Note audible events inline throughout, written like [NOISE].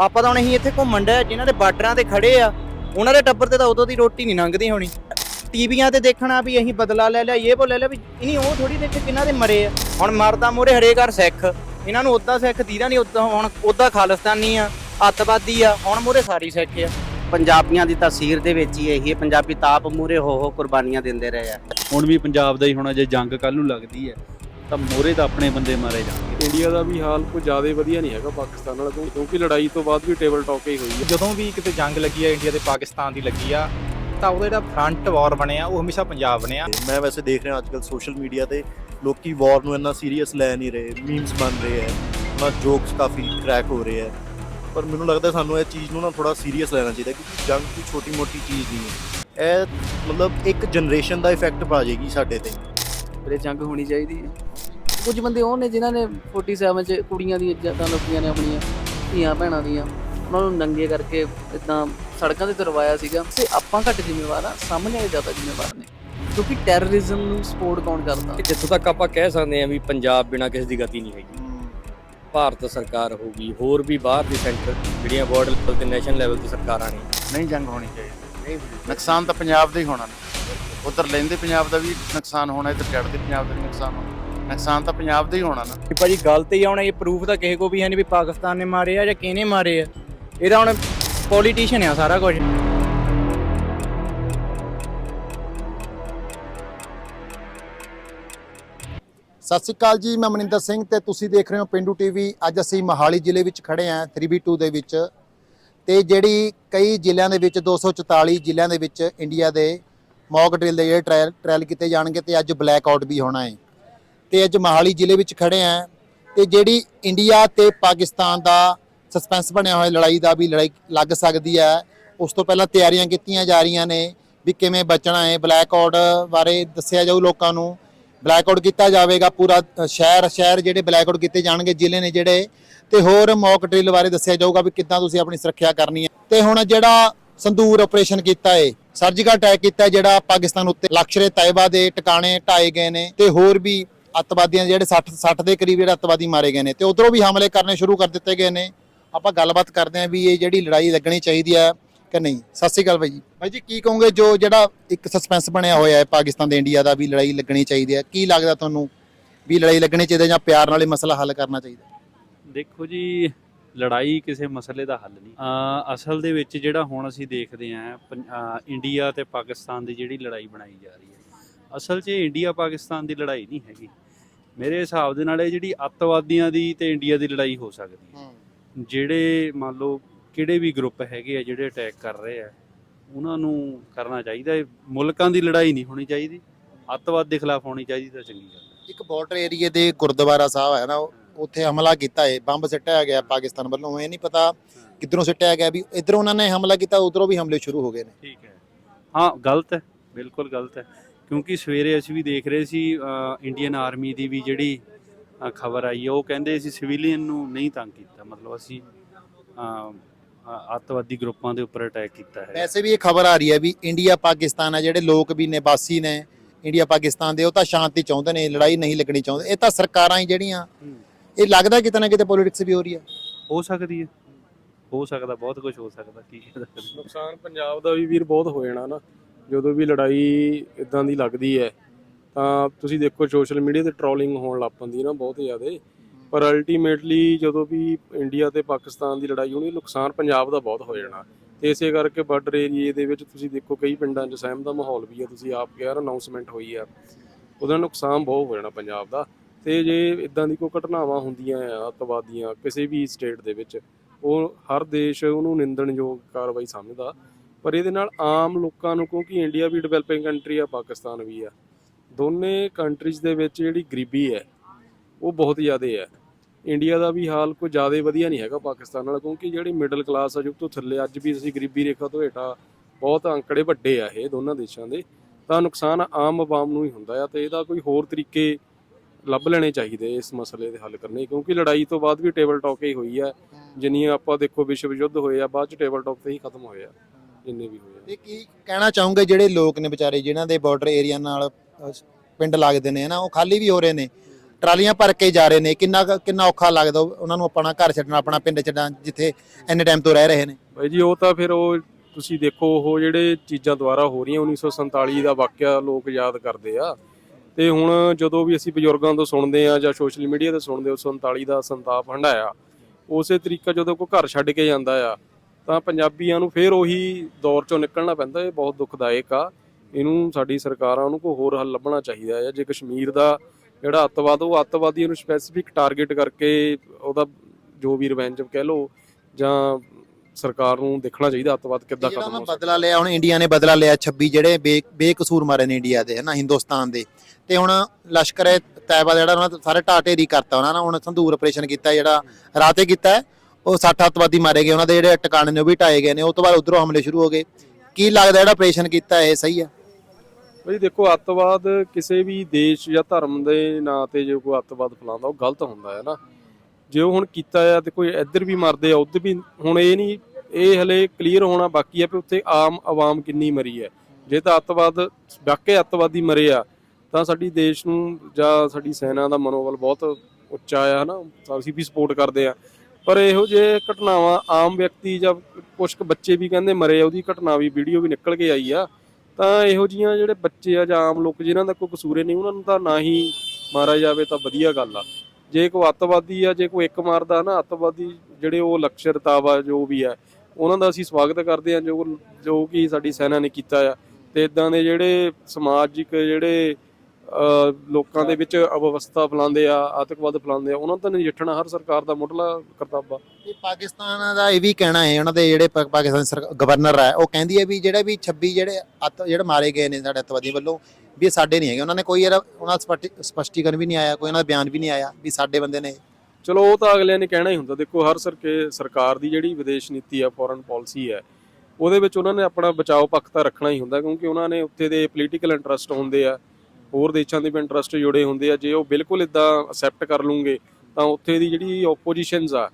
ਆਪਾਂ ਤਾਂ ਹੁਣ ਅਸੀਂ ਇੱਥੇ ਘੁੰਮਣ ਡਿਆ ਜਿਨ੍ਹਾਂ ਦੇ ਬਾਰਡਰਾਂ ਤੇ ਖੜੇ ਆ ਉਹਨਾਂ ਦੇ ਟੱਬਰ ਤੇ ਤਾਂ ਉਦੋਂ ਦੀ ਰੋਟੀ ਨਹੀਂ ਲੰਘਦੀ ਹੋਣੀ। ਟੀਵੀਆਂ ਤੇ ਦੇਖਣਾ ਵੀ ਅਸੀਂ ਬਦਲਾ ਲੈ ਲਿਆ ਇਹ ਬੋ ਲੈ ਲਿਆ ਵੀ ਇਨੀ ਉਹ ਥੋੜੀ ਦੇਖੇ ਕਿਹਨਾਂ ਦੇ ਮਰੇ ਆ। ਹੁਣ ਮਰਦਾ ਮੋਰੇ ਹਰੇਕ ਘਰ ਸਿੱਖ। ਇਹਨਾਂ ਨੂੰ ਉਦਾਂ ਸਿੱਖ ਦੀਦਾ ਨਹੀਂ ਉਦਾਂ ਹੁਣ ਉਦਾਂ ਖਾਲਿਸਤਾਨੀ ਆ ਅੱਤਵਾਦੀ ਆ ਹੁਣ ਮੋਰੇ ਸਾਰੀ ਸਿੱਖ ਆ। ਪੰਜਾਬੀਆਂ ਦੀ ਤਸਵੀਰ ਦੇ ਵਿੱਚ ਹੀ ਇਹੀ ਹੈ ਪੰਜਾਬੀ ਤਾਪ ਮੂਰੇ ਹੋ ਹੋ ਕੁਰਬਾਨੀਆਂ ਦਿੰਦੇ ਰਹੇ ਆ। ਹੁਣ ਵੀ ਪੰਜਾਬ ਦਾ ਹੀ ਹੋਣਾ ਜੇ ਜੰਗ ਕੱਲ ਨੂੰ ਲੱਗਦੀ ਹੈ। ਤਾਂ ਮੋਰੇ ਤਾਂ ਆਪਣੇ ਬੰਦੇ ਮਾਰੇ ਜਾਣਗੇ। ਇੰਡੀਆ ਦਾ ਵੀ ਹਾਲ ਕੋਈ ਜ਼ਿਆਦਾ ਵਧੀਆ ਨਹੀਂ ਹੈਗਾ ਪਾਕਿਸਤਾਨ ਨਾਲ ਕਿਉਂ- ਕਿਉਂਕਿ ਲੜਾਈ ਤੋਂ ਬਾਅਦ ਵੀ ਟੇਬਲ ਟਾਕ ਹੀ ਹੋਈ ਹੈ। ਜਦੋਂ ਵੀ ਕਿਤੇ ਜੰਗ ਲੱਗੀ ਆ ਇੰਡੀਆ ਤੇ ਪਾਕਿਸਤਾਨ ਦੀ ਲੱਗੀ ਆ ਤਾਂ ਉਹਦਾ ਜਿਹੜਾ ਫਰੰਟ ਵਾਰ ਬਣਿਆ ਉਹ ਹਮੇਸ਼ਾ ਪੰਜਾਬ ਬਣਿਆ। ਮੈਂ ਵੈਸੇ ਦੇਖ ਰਿਹਾ ਅੱਜਕੱਲ ਸੋਸ਼ਲ ਮੀਡੀਆ ਤੇ ਲੋਕੀ ਵਾਰ ਨੂੰ ਇੰਨਾ ਸੀਰੀਅਸ ਲੈ ਨਹੀਂ ਰਹੇ ਮੀਮਸ ਬਣ ਰਹੇ ਹੈ ਉਹਨਾਂ ਜੋਕਸ ਕਾਫੀ ਕ੍ਰੈਕ ਹੋ ਰਹੇ ਹੈ। ਪਰ ਮੈਨੂੰ ਲੱਗਦਾ ਸਾਨੂੰ ਇਹ ਚੀਜ਼ ਨੂੰ ਨਾ ਥੋੜਾ ਸੀਰੀਅਸ ਲੈਣਾ ਚਾਹੀਦਾ ਕਿਉਂਕਿ ਜੰਗ ਕੋਈ ਛੋਟੀ ਮੋਟੀ ਚੀਜ਼ ਨਹੀਂ ਹੈ। ਇਹ ਮਤਲਬ ਇੱਕ ਜਨਰੇਸ਼ਨ ਦਾ ਇਫੈਕਟ ਪਾ ਜਾਏਗੀ ਸਾਡੇ ਤੇ। ਵੀਰੇ ਜੰਗ ਹੋਣੀ ਚਾਹੀਦੀ ਹੈ। ਕੁਝ ਬੰਦੇ ਉਹ ਨੇ ਜਿਨ੍ਹਾਂ ਨੇ 47 ਚ ਕੁੜੀਆਂ ਦੀ ਇੱਜ਼ਤਾਂ ਲੁੱਟੀਆਂ ਨੇ ਆਪਣੀਆਂ ਧੀਆਂ ਭੈਣਾਂ ਦੀਆਂ। ਉਹਨਾਂ ਨੂੰ ਨੰਗੇ ਕਰਕੇ ਇਦਾਂ ਸੜਕਾਂ ਤੇ ਤੁਰਵਾਇਆ ਸੀਗਾ। ਤੇ ਆਪਾਂ ਘੱਟ ਜ਼ਿੰਮੇਵਾਰ ਆ ਸਾਹਮਣੇ ਵਾਲੇ ਜ਼ਿਆਦਾ ਜ਼ਿੰਮੇਵਾਰ ਨੇ। ਕਿਉਂਕਿ ਟੈਰਰਿਜ਼ਮ ਨੂੰ ਸਪੋਰਟ ਕੌਣ ਕਰਦਾ? ਜਿੱਥੋਂ ਤੱਕ ਆਪਾਂ ਕਹਿ ਸਕਦੇ ਹਾਂ ਵੀ ਪੰਜਾਬ ਬਿਨਾਂ ਕਿਸੇ ਦੀ ਗਤੀ ਨਹੀਂ ਹੈਗੀ। ਭਾਰਤ ਸਰਕਾਰ ਹੋਊਗੀ ਹੋਰ ਵੀ ਬਾਹਰ ਦੇ ਸੈਂਟਰ ਜਿਹੜੀਆਂ ਵਰਲਡ ਲੈਵਲ ਤੇ ਨੈਸ਼ਨਲ ਲੈਵਲ ਤੇ ਸਰਕਾਰਾਂ ਨੇ। ਨਹੀਂ ਜੰਗ ਹੋਣੀ ਚਾਹੀਦੀ। ਨੁਕਸਾਨ ਤਾਂ ਪੰਜਾਬ ਦਾ ਹੀ ਹੋਣਾ। ਉਧਰ ਲੈਂਦੇ ਪੰਜਾਬ ਦਾ ਵੀ ਨੁਕਸਾਨ ਹੋਣਾ ਇੱਧਰ ਚੜ੍ਹਦੇ ਪੰਜਾਬ ਦਾ ਵੀ ਨੁਕਸਾਨ ਹੋਣਾ। ਨੁਕਸਾਨ ਤਾਂ ਪੰਜਾਬ ਦਾ ਹੀ ਹੋਣਾ ਨਾ। ਵੀ ਭਾਜੀ ਗਲਤ ਹੀ ਆ ਹੁਣ ਇਹ ਪ੍ਰੂਫ ਤਾਂ ਕਿਸੇ ਕੋ ਵੀ ਹੈ ਨਹੀਂ ਵੀ ਪਾਕਿਸਤਾਨ ਨੇ ਮਾਰੇ ਆ ਜਾਂ ਕਿਹਨੇ ਮਾਰੇ ਆ। ਇਹਦਾ ਹੁਣ ਪੋਲੀਟੀਸ਼ੀਅਨ ਆ ਸਾਰਾ ਕੁਝ। ਸਤਿ ਸ਼੍ਰੀ ਅਕਾਲ ਜੀ ਮੈਂ ਮਨਿੰਦਰ ਸਿੰਘ ਤੇ ਤੁਸੀਂ ਦੇਖ ਰਹੇ ਹੋ ਪਿੰਡੂ ਟੀਵੀ। ਅੱਜ ਅਸੀਂ ਮਹਾਲੀ ਜ਼ਿਲ੍ਹੇ ਵਿੱਚ ਖੜੇ ਆਂ 3B2 ਦੇ ਵਿੱਚ। ਤੇ ਜਿਹੜੀ ਕਈ ਜ਼ਿਲ੍ਹਿਆਂ ਦੇ ਵਿੱਚ 244 ਜ਼ਿਲ੍ਹਿਆਂ ਦੇ ਵਿੱਚ ਇੰਡੀਆ ਦੇ ਮੌਕ ਡਰਿਲ ਦੇ ਜਿਹੜੇ ਟ੍ਰਾਇਲ ਟ੍ਰਾਇਲ ਕੀਤੇ ਜਾਣਗੇ ਤੇ ਅੱਜ ਬਲੈਕ ਆਊਟ ਵੀ ਹੋਣਾ ਹੈ ਤੇ ਅੱਜ ਮਹਾਲੀ ਜ਼ਿਲ੍ਹੇ ਵਿੱਚ ਖੜੇ ਆਂ ਤੇ ਜਿਹੜੀ ਇੰਡੀਆ ਤੇ ਪਾਕਿਸਤਾਨ ਦਾ ਸਸਪੈਂਸ ਬਣਿਆ ਹੋਇਆ, ਲੜਾਈ ਦਾ ਵੀ ਲੜਾਈ ਲੱਗ ਸਕਦੀ ਹੈ ਉਸ ਤੋਂ ਪਹਿਲਾਂ ਤਿਆਰੀਆਂ ਕੀਤੀਆਂ ਜਾ ਰਹੀਆਂ ਨੇ ਵੀ ਕਿਵੇਂ ਬਚਣਾ ਹੈ ਬਲੈਕ ਆਊਟ ਬਾਰੇ ਦੱਸਿਆ ਜਾਊ ਲੋਕਾਂ ਨੂੰ। ਬਲੈਕ ਆਊਟ ਕੀਤਾ ਜਾਵੇਗਾ ਪੂਰਾ ਸ਼ਹਿਰ ਸ਼ਹਿਰ ਜਿਹੜੇ ਬਲੈਕ ਆਊਟ ਕੀਤੇ ਜਾਣਗੇ, ਜ਼ਿਲ੍ਹੇ ਨੇ ਜਿਹੜੇ। ਤੇ ਹੋਰ ਮੌਕ ਡਰਿਲ ਬਾਰੇ ਦੱਸਿਆ ਜਾਊਗਾ ਵੀ ਕਿੱਦਾਂ ਤੁਸੀਂ ਆਪਣੀ ਸੁਰੱਖਿਆ ਕਰਨੀ ਹੈ ਤੇ ਹੁਣ ਜਿਹੜਾ ਸੰਦੂਰ ਆਪਰੇਸ਼ਨ ਕੀਤਾ ਏ ਸਰਜੀਕਲ ਅਟੈਕ ਕੀਤਾ ਜਿਹੜਾ ਪਾਕਿਸਤਾਨ ਉੱਤੇ ਲਕਸ਼ਰੇ ਤਾਇਬਾ ਦੇ ਟਿਕਾਣੇ ਢਾਏ ਗਏ ਨੇ ਤੇ ਹੋਰ ਵੀ ਅੱਤਵਾਦੀਆਂ ਜਿਹੜੇ 60 60 ਦੇ ਕਰੀਬ ਜਿਹੜੇ ਅੱਤਵਾਦੀ ਮਾਰੇ ਗਏ ਨੇ ਤੇ ਉਧਰੋਂ ਵੀ ਹਮਲੇ ਕਰਨੇ ਸ਼ੁਰੂ ਕਰ ਦਿੱਤੇ ਗਏ ਨੇ। ਆਪਾਂ ਗੱਲਬਾਤ ਕਰਦੇ ਆਂ ਵੀ ਇਹ ਜਿਹੜੀ ਲੜਾਈ ਲੱਗਣੀ ਚਾਹੀਦੀ ਹੈ ਕਿ ਨਹੀਂ। ਸਤਿ ਸ਼੍ਰੀ ਅਕਾਲ ਬਾਈ ਜੀ। ਬਾਈ ਜੀ, ਕੀ ਕਹੋਗੇ ਜੋ ਜਿਹੜਾ ਇੱਕ ਸਸਪੈਂਸ ਬਣਿਆ ਹੋਇਆ ਹੈ ਪਾਕਿਸਤਾਨ ਤੇ ਇੰਡੀਆ ਦਾ ਵੀ ਲੜਾਈ ਲੱਗਣੀ ਚਾਹੀਦੀ ਹੈ? ਕੀ ਲੱਗਦਾ ਤੁਹਾਨੂੰ ਵੀ ਲੜਾਈ ਲੱਗਣੀ ਚਾਹੀਦੀ ਹੈ ਜਾਂ ਪਿਆਰ ਨਾਲ ਹੀ ਮਸਲਾ ਹੱਲ ਕਰਨਾ ਚਾਹੀਦਾ? ਦੇਖੋ ਜੀ ਲੜਾਈ ਕਿਸੇ ਮਸਲੇ ਦਾ ਹੱਲ ਨਹੀਂ। ਅਸਲ ਦੇ ਵਿੱਚ ਜਿਹੜਾ ਹੁਣ ਅਸੀਂ ਦੇਖਦੇ ਆਂ ਇੰਡੀਆ ਤੇ ਪਾਕਿਸਤਾਨ ਦੀ ਜਿਹੜੀ ਲੜਾਈ ਬਣਾਈ ਜਾ ਰਹੀ ਹੈ। ਅਸਲ 'ਚ ਇਹ ਇੰਡੀਆ ਪਾਕਿਸਤਾਨ ਦੀ ਲੜਾਈ ਨਹੀਂ ਹੈਗੀ। ਮੇਰੇ ਹਿਸਾਬ ਦੇ ਨਾਲ ਇਹ ਜਿਹੜੀ ਅੱਤਵਾਦੀਆਂ ਦੀ ਤੇ ਇੰਡੀਆ ਦੀ ਲੜਾਈ ਹੋ ਸਕਦੀ ਹੈ। ਜਿਹੜੇ ਮੰਨ ਲਓ ਕਿਹੜੇ ਵੀ ਗਰੁੱਪ ਹੈਗੇ ਆ ਜਿਹੜੇ ਅਟੈਕ ਕਰ ਰਹੇ ਆ ਉਹਨਾਂ ਨੂੰ ਕਰਨਾ ਚਾਹੀਦਾ ਇਹ ਮੁਲਕਾਂ ਦੀ ਲੜਾਈ ਨਹੀਂ ਹੋਣੀ ਚਾਹੀਦੀ। ਅੱਤਵਾਦ ਦੇ ਖਿਲਾਫ ਹੋਣੀ ਚਾਹੀਦੀ ਤਾਂ ਚੰਗੀ ਗੱਲ ਹੈ। ਇੱਕ ਬਾਰਡਰ ਏਰੀਏ ਦੇ ਗੁਰਦੁਆਰਾ ਸਾਹਿਬ ਹੈ ਨਾ ਉਹ- ਉੱਥੇ ਹਮਲਾ ਕੀਤਾ ਹੈ ਬੰਬ ਸਿੱਟਿਆ ਗਿਆ ਪਾਕਿਸਤਾਨ ਵੱਲੋਂ ਇਹ ਨਹੀਂ ਪਤਾ ਕਿੱਧਰੋਂ ਸਿੱਟਿਆ ਗਿਆ ਵੀ ਇੱਧਰੋਂ ਉਹਨਾਂ ਨੇ ਹਮਲਾ ਕੀਤਾ ਉਧਰੋਂ ਵੀ ਹਮਲੇ ਸ਼ੁਰੂ ਹੋ ਗਏ ਨੇ। ਠੀਕ ਹੈ। ਹਾਂ ਗਲਤ ਹੈ ਬਿਲਕੁਲ ਗਲਤ ਹੈ। ਕਿਉਂਕਿ ਸਵੇਰੇ ਅਸੀਂ ਵੀ ਦੇਖ ਰਹੇ ਸੀ ਇੰਡੀਅਨ ਆਰਮੀ ਦੀ ਵੀ ਜਿਹੜੀ ਖਬਰ ਆਈ ਉਹ ਕਹਿੰਦੇ ਸੀ ਸਿਵਿਲੀਅਨ ਨੂੰ ਨਹੀਂ ਤੰਗ ਕੀਤਾ ਮਤਲਬ ਅਸੀਂ ਅੱਤਵਾਦੀ ਗਰੁੱਪਾਂ ਦੇ ਉੱਪਰ ਅਟੈਕ ਕੀਤਾ ਹੈ। ਵੈਸੇ ਵੀ ਇਹ ਖਬਰ ਆ ਰਹੀ ਹੈ ਵੀ ਇੰਡੀਆ ਪਾਕਿਸਤਾਨ ਹੈ ਜਿਹੜੇ ਲੋਕ ਵੀ ਨਿਵਾਸੀ ਨੇ ਇੰਡੀਆ ਪਾਕਿਸਤਾਨ ਦੇ ਉਹ ਤਾਂ ਸ਼ਾਂਤੀ ਚਾਹੁੰਦੇ ਨੇ ਲੜਾਈ ਨਹੀਂ ਲੱਗਣੀ ਚਾਹੁੰਦੇ ਇਹ ਤਾਂ ਸਰਕਾਰਾਂ ਹੀ ਜਿਹੜੀਆਂ ਇਹ ਲੱਗਦਾ ਕਿਤੇ ਨਾ ਕਿਤੇ ਪੋਲਿਟਿਕਸ ਵੀ ਹੋ ਰਹੀ ਹੈ। ਹੋ ਸਕਦੀ ਹੈ। ਹੋ ਸਕਦਾ ਬਹੁਤ ਕੁਝ ਹੋ ਸਕਦਾ ਕੀ ਕਹਿ ਸਕਦੇ ਹਾਂ। ਨੁਕਸਾਨ ਪੰਜਾਬ ਦਾ ਵੀ ਵੀਰ ਬਹੁਤ ਹੋ ਜਾਣਾ ਨਾ। ਜਦੋਂ ਵੀ ਲੜਾਈ ਇਦਾਂ ਦੀ ਲੱਗਦੀ ਹੈ ਤਾਂ ਤੁਸੀਂ ਦੇਖੋ ਸੋਸ਼ਲ ਮੀਡੀਆ ਤੇ ਟ੍ਰੋਲਿੰਗ ਹੋਣ ਲੱਗ ਪੈਂਦੀ ਨਾ ਬਹੁਤ ਜ਼ਿਆਦਾ। ਪਰ ਅਲਟੀਮੇਟਲੀ ਜਦੋਂ ਵੀ ਇੰਡੀਆ ਤੇ ਪਾਕਿਸਤਾਨ ਦੀ ਲੜਾਈ ਹੋਣੀ ਨੁਕਸਾਨ ਪੰਜਾਬ ਦਾ ਬਹੁਤ ਹੋ ਜਾਣਾ। ਤੇ ਇਸੇ ਕਰਕੇ ਬਾਰਡਰ ਏਰੀਏ ਦੇ ਵਿੱਚ ਤੁਸੀਂ ਦੇਖੋ ਕਈ ਪਿੰਡਾਂ 'ਚ ਸਹਿਮ ਦਾ ਮਾਹੌਲ ਵੀ ਹੈ। ਤੁਸੀਂ ਆਪ ਕਿਹਾ ਅਨਾਉਂਸਮੈਂਟ ਹੋਈ ਆ। ਉਹਦਾ ਨੁਕਸਾਨ ਬਹੁਤ ਹੋ ਜਾਣਾ ਪੰਜਾਬ ਦਾ। ਤੇ ਜੇ ਇਦਾਂ ਦੀ ਕੋਈ ਘਟਨਾਵਾਂ ਹੁੰਦੀਆਂ ਆ, ਅੱਤਵਾਦੀਆਂ ਕਿਸੇ ਵੀ ਸਟੇਟ ਦੇ ਵਿੱਚ, ਉਹ ਹਰ ਦੇਸ਼ ਉਹਨੂੰ ਨਿੰਦਣਯੋਗ ਕਾਰਵਾਈ ਸਮਝਦਾ। ਪਰ ਇਹਦੇ ਨਾਲ ਆਮ ਲੋਕਾਂ ਨੂੰ, ਕਿਉਂਕਿ ਇੰਡੀਆ ਵੀ ਡਿਵੈਲਪਿੰਗ ਕੰਟਰੀ ਆ, ਪਾਕਿਸਤਾਨ ਵੀ ਆ, ਦੋਨੇ ਕੰਟਰੀਜ਼ ਦੇ ਵਿੱਚ ਜਿਹੜੀ ਗਰੀਬੀ ਹੈ, ਉਹ ਬਹੁਤ ਜ਼ਿਆਦਾ ਹੈ। ਇੰਡੀਆ ਦਾ ਵੀ ਹਾਲ ਕੋਈ ਜ਼ਿਆਦਾ ਵਧੀਆ ਨਹੀਂ ਹੈਗਾ ਪਾਕਿਸਤਾਨ ਨਾਲ, ਕਿਉਂਕਿ ਜਿਹੜੀ ਮਿਡਲ ਕਲਾਸ ਆ, ਜੋ ਤੋਂ ਥੱਲੇ, ਅੱਜ ਵੀ ਅਸੀਂ ਗਰੀਬੀ ਰੇਖਾ ਤੋਂ ਹੇਠਾਂ, ਬਹੁਤ ਅੰਕੜੇ ਵੱਡੇ ਆ ਇਹ ਦੋਨਾਂ ਦੇਸ਼ਾਂ ਦੇ, ਤਾਂ ਨੁਕਸਾਨ ਆਮ ਆਵਾਮ ਨੂੰ ਹੀ ਹੁੰਦਾ ਆ, ਤੇ ਇਹਦਾ ਕੋਈ ਹੋਰ ਤਰੀਕੇ ਲੱਭ ਲੈਣੇ ਚਾਹੀਦੇ ਇਸ ਮਸਲੇ ਦੇ ਹੱਲ ਕਰਨੇ ਕਿਉਂਕਿ ਲੜਾਈ ਤੋਂ ਬਾਅਦ ਵੀ ਟੇਬਲ ਟਾਕ ਹੀ ਹੋਈ ਆ। ਜਿੰਨੀਆਂ ਆਪਾਂ ਦੇਖੋ ਵਿਸ਼ਵ ਯੁੱਧ ਹੋਏ ਆ ਬਾਅਦ ਚ ਟੇਬਲ ਟਾਕ ਤੇ ਹੀ ਖਤਮ ਹੋਏ ਆ ਜਿੰਨੇ ਵੀ ਹੋਏ ਆ। ਤੇ ਕੀ ਕਹਿਣਾ ਚਾਹੋਗੇ ਜਿਹੜੇ ਲੋਕ ਨੇ ਵਿਚਾਰੇ ਜਿਨ੍ਹਾਂ ਦੇ ਬਾਰਡਰ ਏਰੀਆ ਨਾਲ ਪਿੰਡ ਲੱਗਦੇ ਨੇ ਨਾ ਉਹ ਖਾਲੀ ਵੀ ਹੋ ਰਹੇ ਨੇ ਟਰਾਲੀਆਂ ਭਰ ਕੇ ਜਾ ਰਹੇ ਨੇ ਕਿੰਨਾ ਕਿੰਨਾ ਔਖਾ ਲੱਗਦਾ ਉਹ- ਉਹਨਾਂ ਨੂੰ ਆਪਣਾ ਘਰ ਛੱਡਣਾ ਆਪਣਾ ਪਿੰਡ ਛੱਡਣਾ ਜਿੱਥੇ ਇੰਨੇ ਟਾਈਮ ਤੋਂ ਰਹਿ ਰਹੇ ਨੇ? ਬਾਈ ਜੀ ਉਹ ਤਾਂ ਫਿਰ ਉਹ ਤੁਸੀਂ ਦੇਖੋ ਉਹ ਜਿਹੜੇ ਚੀਜ਼ਾਂ ਦੁਆਰਾ ਹੋ ਰਹੀਆਂ 1947 ਦਾ ਵਾਕਿਆ ਲੋਕ ਯਾਦ ਕਰਦੇ ਆ। ਤੇ ਹੁਣ ਜਦੋਂ ਵੀ ਅਸੀਂ ਬਜ਼ੁਰਗਾਂ ਤੋਂ ਸੁਣਦੇ ਆ ਜਾਂ ਸੋਸ਼ਲ ਮੀਡੀਆ ਤੇ ਸੁਣਦੇ ਹੋ 47 ਦਾ ਸੰਤਾਪ ਹੰਡਾਇਆ, ਉਸੇ ਤਰੀਕਾ ਜਦੋਂ ਕੋਈ ਘਰ ਛੱਡ ਕੇ ਜਾਂਦਾ ਆ, ਤਾਂ ਪੰਜਾਬੀਆਂ ਨੂੰ ਫਿਰ ਉਹੀ ਦੌਰ ਚੋਂ ਨਿਕਲਣਾ ਪੈਂਦਾ, ਇਹ ਬਹੁਤ ਦੁਖਦਾਇਕ ਆ। ਇਹਨੂੰ ਸਾਡੀ ਸਰਕਾਰਾਂ ਨੂੰ ਕੋਈ ਹੋਰ ਹੱਲ ਲੱਭਣਾ ਚਾਹੀਦਾ ਹੈ ਜੇ ਕਸ਼ਮੀਰ ਦਾ ਜਿਹੜਾ ਅੱਤਵਾਦ, ਉਹ ਅੱਤਵਾਦੀਆਂ ਨੂੰ ਸਪੈਸੀਫਿਕ ਟਾਰਗੇਟ ਕਰਕੇ ਉਹਦਾ ਜੋ ਵੀ ਰਿਵੈਂਜ ਕਹਿ ਲਓ ਜਾਂ ਸਰਕਾਰ ਨੂੰ ਦੇਖਣਾ ਚਾਹੀਦਾ ਅੱਤਵਾਦ ਕਿੱਦਾਂ ਜਿਹੜਾ ਖਤਮ ਉਹਨਾਂ ਸਕਦਾ। ਬਦਲਾ ਲਿਆ ਹੁਣ ਇੰਡੀਆ ਨੇ ਬਦਲਾ ਲਿਆ 26 ਜਿਹੜੇ ਬੇ- ਬੇਕਸੂਰ ਮਾਰੇ ਨੇ ਇੰਡੀਆ ਦੇ ਹਨਾ ਹਿੰਦੁਸਤਾਨ ਦੇ। ਤੇ ਹੁਣ ਲਸ਼ਕਰ ਏ ਤੈਬਾ ਜਿਹੜਾ ਉਹਨਾਂ ਨੇ ਸਾਰੇ ਢਾਟੇਰੀ ਕਰਤਾ ਉਹਨਾਂ ਨੇ ਹੁਣ ਸੰਧੂਰ ਆਪਰੇਸ਼ਨ ਕੀਤਾ ਜਿਹੜਾ ਰਾਤੇ ਕੀਤਾ ਹੈ, ਉਹ 60 ਅੱਤਵਾਦੀ ਮਾਰੇ ਗਏ ਉਹਨਾਂ ਦੇ ਜਿਹੜੇ ਟਿਕਾਣੇ ਨੇ ਉਹ ਵੀ ਢਾਏ ਗਏ ਨੇ ਉਸ ਤੋਂ ਬਾਅਦ ਉਧਰੋਂ ਹਮਲੇ ਸ਼ੁਰੂ ਹੋ ਗਏ। ਕੀ ਲੱਗਦਾ ਜਿਹੜਾ ਆਪਰੇਸ਼ਨ ਕੀਤਾ ਇਹ ਸਹੀ ਆ? ਬਈ ਦੇਖੋ ਅੱਤਵਾਦ ਕਿਸੇ ਵੀ ਦੇਸ਼ ਜਾਂ ਧਰਮ ਦੇ ਨਾਂ ਤੇ ਜੇ ਕੋਈ ਅੱਤਵਾਦ ਫੈਲਾਉਂਦਾ ਉਹ ਗਲਤ ਹੁੰਦਾ ਹੈ ਨਾ। ਜੇ ਉਹ ਹੁਣ ਕੀਤਾ ਆ ਤੇ ਕੋਈ ਇੱਧਰ ਵੀ ਮਰਦੇ ਆ ਉੱਧਰ ਵੀ ਹੁਣ ਇਹ ਨਹੀਂ ਇਹ ਹਲੇ ਕਲੀਅਰ ਹੋਣਾ ਬਾਕੀ ਹੈ ਕਿ ਉੱਥੇ ਆਮ ਆਵਾਮ ਕਿੰਨੀ ਮਰੀ ਹੈ। ਜੇ ਤਾਂ ਅੱਤਵਾਦ, ਵਾਕਈ ਅੱਤਵਾਦੀ ਮਰੇ ਆ, ਤਾਂ ਸਾਡੀ ਦੇਸ਼ ਨੂੰ ਜਾਂ ਸਾਡੀ ਸੈਨਾ ਦਾ ਮਨੋਬਲ ਬਹੁਤ ਉੱਚਾ ਆ, ਹਨਾ? ਅਸੀਂ ਵੀ ਸਪੋਰਟ ਕਰਦੇ ਆ। ਪਰ ਇਹੋ ਜਿਹੇ ਘਟਨਾਵਾਂ ਆਮ ਵਿਅਕਤੀ ਜਾਂ ਕੁਝ ਕੁ ਬੱਚੇ ਵੀ ਕਹਿੰਦੇ ਮਰੇ ਆ, ਉਹਦੀ ਘਟਨਾ ਵੀ ਵੀਡੀਓ ਵੀ ਨਿਕਲ ਕੇ ਆਈ ਆ। ਤਾਂ ਇਹੋ ਜੀਆਂ ਜਿਹੜੇ ਬੱਚੇ ਆ ਜਾਂ ਆਮ ਲੋਕ ਜਿਨ੍ਹਾਂ ਦਾ ਕੋਈ ਕਸੂਰੇ ਨਹੀਂ, ਉਹਨਾਂ ਨੂੰ ਤਾਂ ਨਾ ਹੀ ਮਾਰਿਆ ਜਾਵੇ ਤਾਂ ਵਧੀਆ ਗੱਲ ਆ। ਜੇ ਕੋਈ ਅੱਤਵਾਦੀ ਆ, ਜੇ ਕੋਈ ਇੱਕ ਮਾਰਦਾ ਨਾ ਅੱਤਵਾਦੀ ਜਿਹੜੇ ਉਹ ਲਕਸ਼ਰਤਾਵਾ ਜੋ ਵੀ ਆ ਉਹਨਾਂ ਦਾ ਅਸੀਂ ਸਵਾਗਤ ਕਰਦੇ ਹਾਂ ਜੋ ਜੋ ਕਿ ਸਾਡੀ ਸੈਨਾ ਨੇ ਕੀਤਾ ਆ ਤੇ ਇਦਾਂ ਦੇ ਜਿਹੜੇ ਸਮਾਜਿਕ ਜਿਹੜੇ ਲੋਕਾਂ ਦੇ ਵਿੱਚ ਅਵਵਸਥਾ ਫੈਲਾਉਂਦੇ ਆ, ਆਤੰਕਵਾਦ ਫੈਲਾਉਂਦੇ ਆ, ਉਹਨਾਂ ਤੋਂ ਨਜਿੱਠਣਾ ਹਰ ਸਰਕਾਰ ਦਾ ਮੁੱਢਲਾ ਕਰਤੱਵ ਆ। ਇਹ ਪਾਕਿਸਤਾਨ ਦਾ ਇਹ ਵੀ ਕਹਿਣਾ ਹੈ, ਉਹਨਾਂ ਦੇ ਜਿਹੜੇ ਪਾਕਿਸਤਾਨ ਸਰਕਾਰ ਗਵਰਨਰ ਹੈ ਉਹ ਕਹਿੰਦੀ ਹੈ ਵੀ ਜਿਹੜੇ ਵੀ 26 ਜਿਹੜੇ ਜਿਹੜੇ ਮਾਰੇ ਗਏ ਨੇ ਸਾਡੇ ਅੱਤਵਾਦੀ ਵੱਲੋਂ, ਵੀ ਸਾਡੇ ਨਹੀਂ ਹੈਗੇ, ਉਹਨਾਂ ਨੇ ਕੋਈ ਇਹਦਾ, ਉਹਨਾਂ ਦਾ ਸਪਸ਼ਟੀਕਰਨ ਵੀ ਨਹੀਂ ਆਇਆ, ਕੋਈ ਉਹਨਾਂ ਦਾ ਬਿਆਨ ਵੀ ਨਹੀਂ ਆਇਆ ਵੀ ਸਾਡੇ ਬੰਦੇ ਨੇ ਚਲੋ ਉਹ ਤਾਂ ਅਗਲਿਆਂ ਨੇ ਕਹਿਣਾ ਹੀ ਹੁੰਦਾ। ਦੇਖੋ ਹਰ ਸਰਕੇ ਸਰਕਾਰ ਦੀ ਜਿਹੜੀ ਵਿਦੇਸ਼ ਨੀਤੀ ਆ ਫੋਰਨ ਪਾਲਿਸੀ ਹੈ ਉਹਦੇ ਵਿੱਚ ਉਹਨਾਂ ਨੇ ਆਪਣਾ ਬਚਾਓ ਪੱਖ ਤਾਂ ਰੱਖਣਾ ਹੀ ਹੁੰਦਾ ਕਿਉਂਕਿ ਉਹਨਾਂ ਨੇ ਉੱਥੇ ਦੇ ਪੋਲੀਟੀਕਲ ਇੰਟਰਸਟ ਹੁੰਦੇ ਆ ਹੋਰ ਦੇਸ਼ਾਂ ਦੇ ਵੀ ਇੰਟਰਸਟ ਜੁੜੇ ਹੁੰਦੇ ਆ। ਜੇ ਉਹ ਬਿਲਕੁਲ ਇਦਾਂ ਅਸੈਪਟ ਕਰ ਲੂਗੇ ਤਾਂ ਉੱਥੇ ਦੀ ਜਿਹੜੀ ਆਪੋਜੀਸ਼ਨਸ ਆ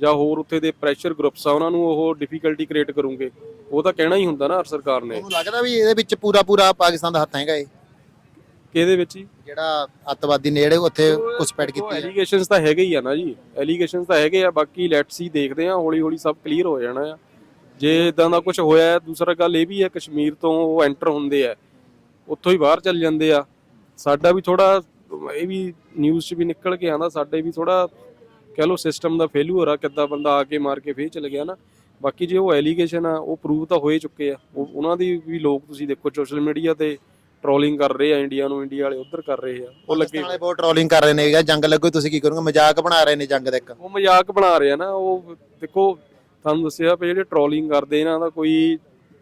ਜਾਂ ਹੋਰ ਉੱਥੇ ਦੇ ਪ੍ਰੈਸ਼ਰ ਗਰੁੱਪਸ ਆ ਉਹਨਾਂ ਨੂੰ ਉਹ ਡਿਫਿਕਲਟੀ ਕ੍ਰੀਏਟ ਕਰੂਗੇ। ਉਹ ਤਾਂ ਕਹਿਣਾ ਹੀ ਹੁੰਦਾ ਨਾ ਸਰਕਾਰ ਨੇ। ਲੱਗਦਾ ਵੀ ਇਹਦੇ ਵਿੱਚ ਪੂਰਾ ਪੂਰਾ ਪਾਕਿਸਤਾਨ ਦਾ ਹੱਥ ਹੈਗਾ ਇਹ। ਕਿਹਦੇ ਵਿੱਚ ਹੀ ਜਿਹੜਾ ਅੱਤਵਾਦੀ ਨੇ ਜਿਹੜੇ ਉੱਥੇ ਘੁਸਪੈਠ ਕੀਤੀ ਹੈ ਐਲੀਗੇਸ਼ਨਸ ਤਾਂ ਹੈਗੇ ਹੀ ਆ ਨਾ ਜੀ। ਐਲੀਗੇਸ਼ਨਸ ਤਾਂ ਹੈਗੇ ਆ ਬਾਕੀ ਲੈਟਸ ਹੀ ਦੇਖਦੇ ਆ ਹੌਲੀ ਹੌਲੀ ਸਭ ਕਲੀਅਰ ਹੋ ਜਾਣਾ ਆ। ਜੇ ਇਦਾਂ ਦਾ ਕੁਝ ਹੋਇਆ ਦੂਸਰਾ ਗੱਲ ਇਹ ਵੀ ਹੈ ਕਸ਼ਮੀਰ ਤੋਂ ਉਹ ਐਂਟਰ ਹੁੰਦੇ ਆ। ਉੱਥੋਂ ਹੀ ਬਾਹਰ ਚੱਲ ਜਾਂਦੇ ਆ। ਸਾਡਾ ਵੀ ਥੋੜਾ ਇਹ ਵੀ ਨਿਊਜ਼ 'ਚ ਵੀ ਨਿਕਲ ਕੇ ਆਂਦਾ ਸਾਡੇ ਵੀ ਥੋੜਾ ਕਹਿ ਲਓ ਸਿਸਟਮ ਦਾ ਫੇਲਿਊਰ ਆ ਕਿੱਦਾਂ ਬੰਦਾ ਆ ਕੇ ਮਾਰ ਕੇ ਫੇਰ ਚਲ ਗਿਆ ਨਾ। ਬਾਕੀ ਜੇ ਉਹ ਐਲੀਗੇਸ਼ਨ ਆ ਉਹ ਪ੍ਰੂਵ ਤਾਂ ਹੋਏ ਚੁੱਕੇ ਆ। ਉਹ ਉਹਨਾਂ ਦੀ ਵੀ ਲੋਕ ਤੁਸੀਂ ਦੇਖੋ ਸੋਸ਼ਲ ਮੀਡੀਆ ਤੇ ਟ੍ਰੋਲਿੰਗ ਕਰ ਰਹੇ ਆ ਇੰਡੀਆ ਨੂੰ ਇੰਡੀਆ ਵਾਲੇ ਉਧਰ ਕਰ ਰਹੇ ਆ। ਉਹ ਲੱਗੇ ਵਾਲੇ ਬਹੁਤ ਟ੍ਰੋਲਿੰਗ ਕਰ ਰਹੇ ਨੇ ਵੀ ਜੰਗ ਲੱਗੋ ਤੁਸੀਂ ਕੀ ਕਰੋਗੇ? ਮਜ਼ਾਕ ਬਣਾ ਰਹੇ ਨੇ ਜੰਗ ਦਾ ਇੱਕ। ਉਹ ਮਜ਼ਾਕ ਬਣਾ ਰਹੇ ਆ ਨਾ ਉਹ ਦੇਖੋ ਤੁਹਾਨੂੰ ਦੱਸਿਆ ਵੀ ਜਿਹੜੇ ਟ੍ਰੋਲਿੰਗ ਕਰਦੇ ਇਹਨਾਂ ਦਾ ਕੋਈ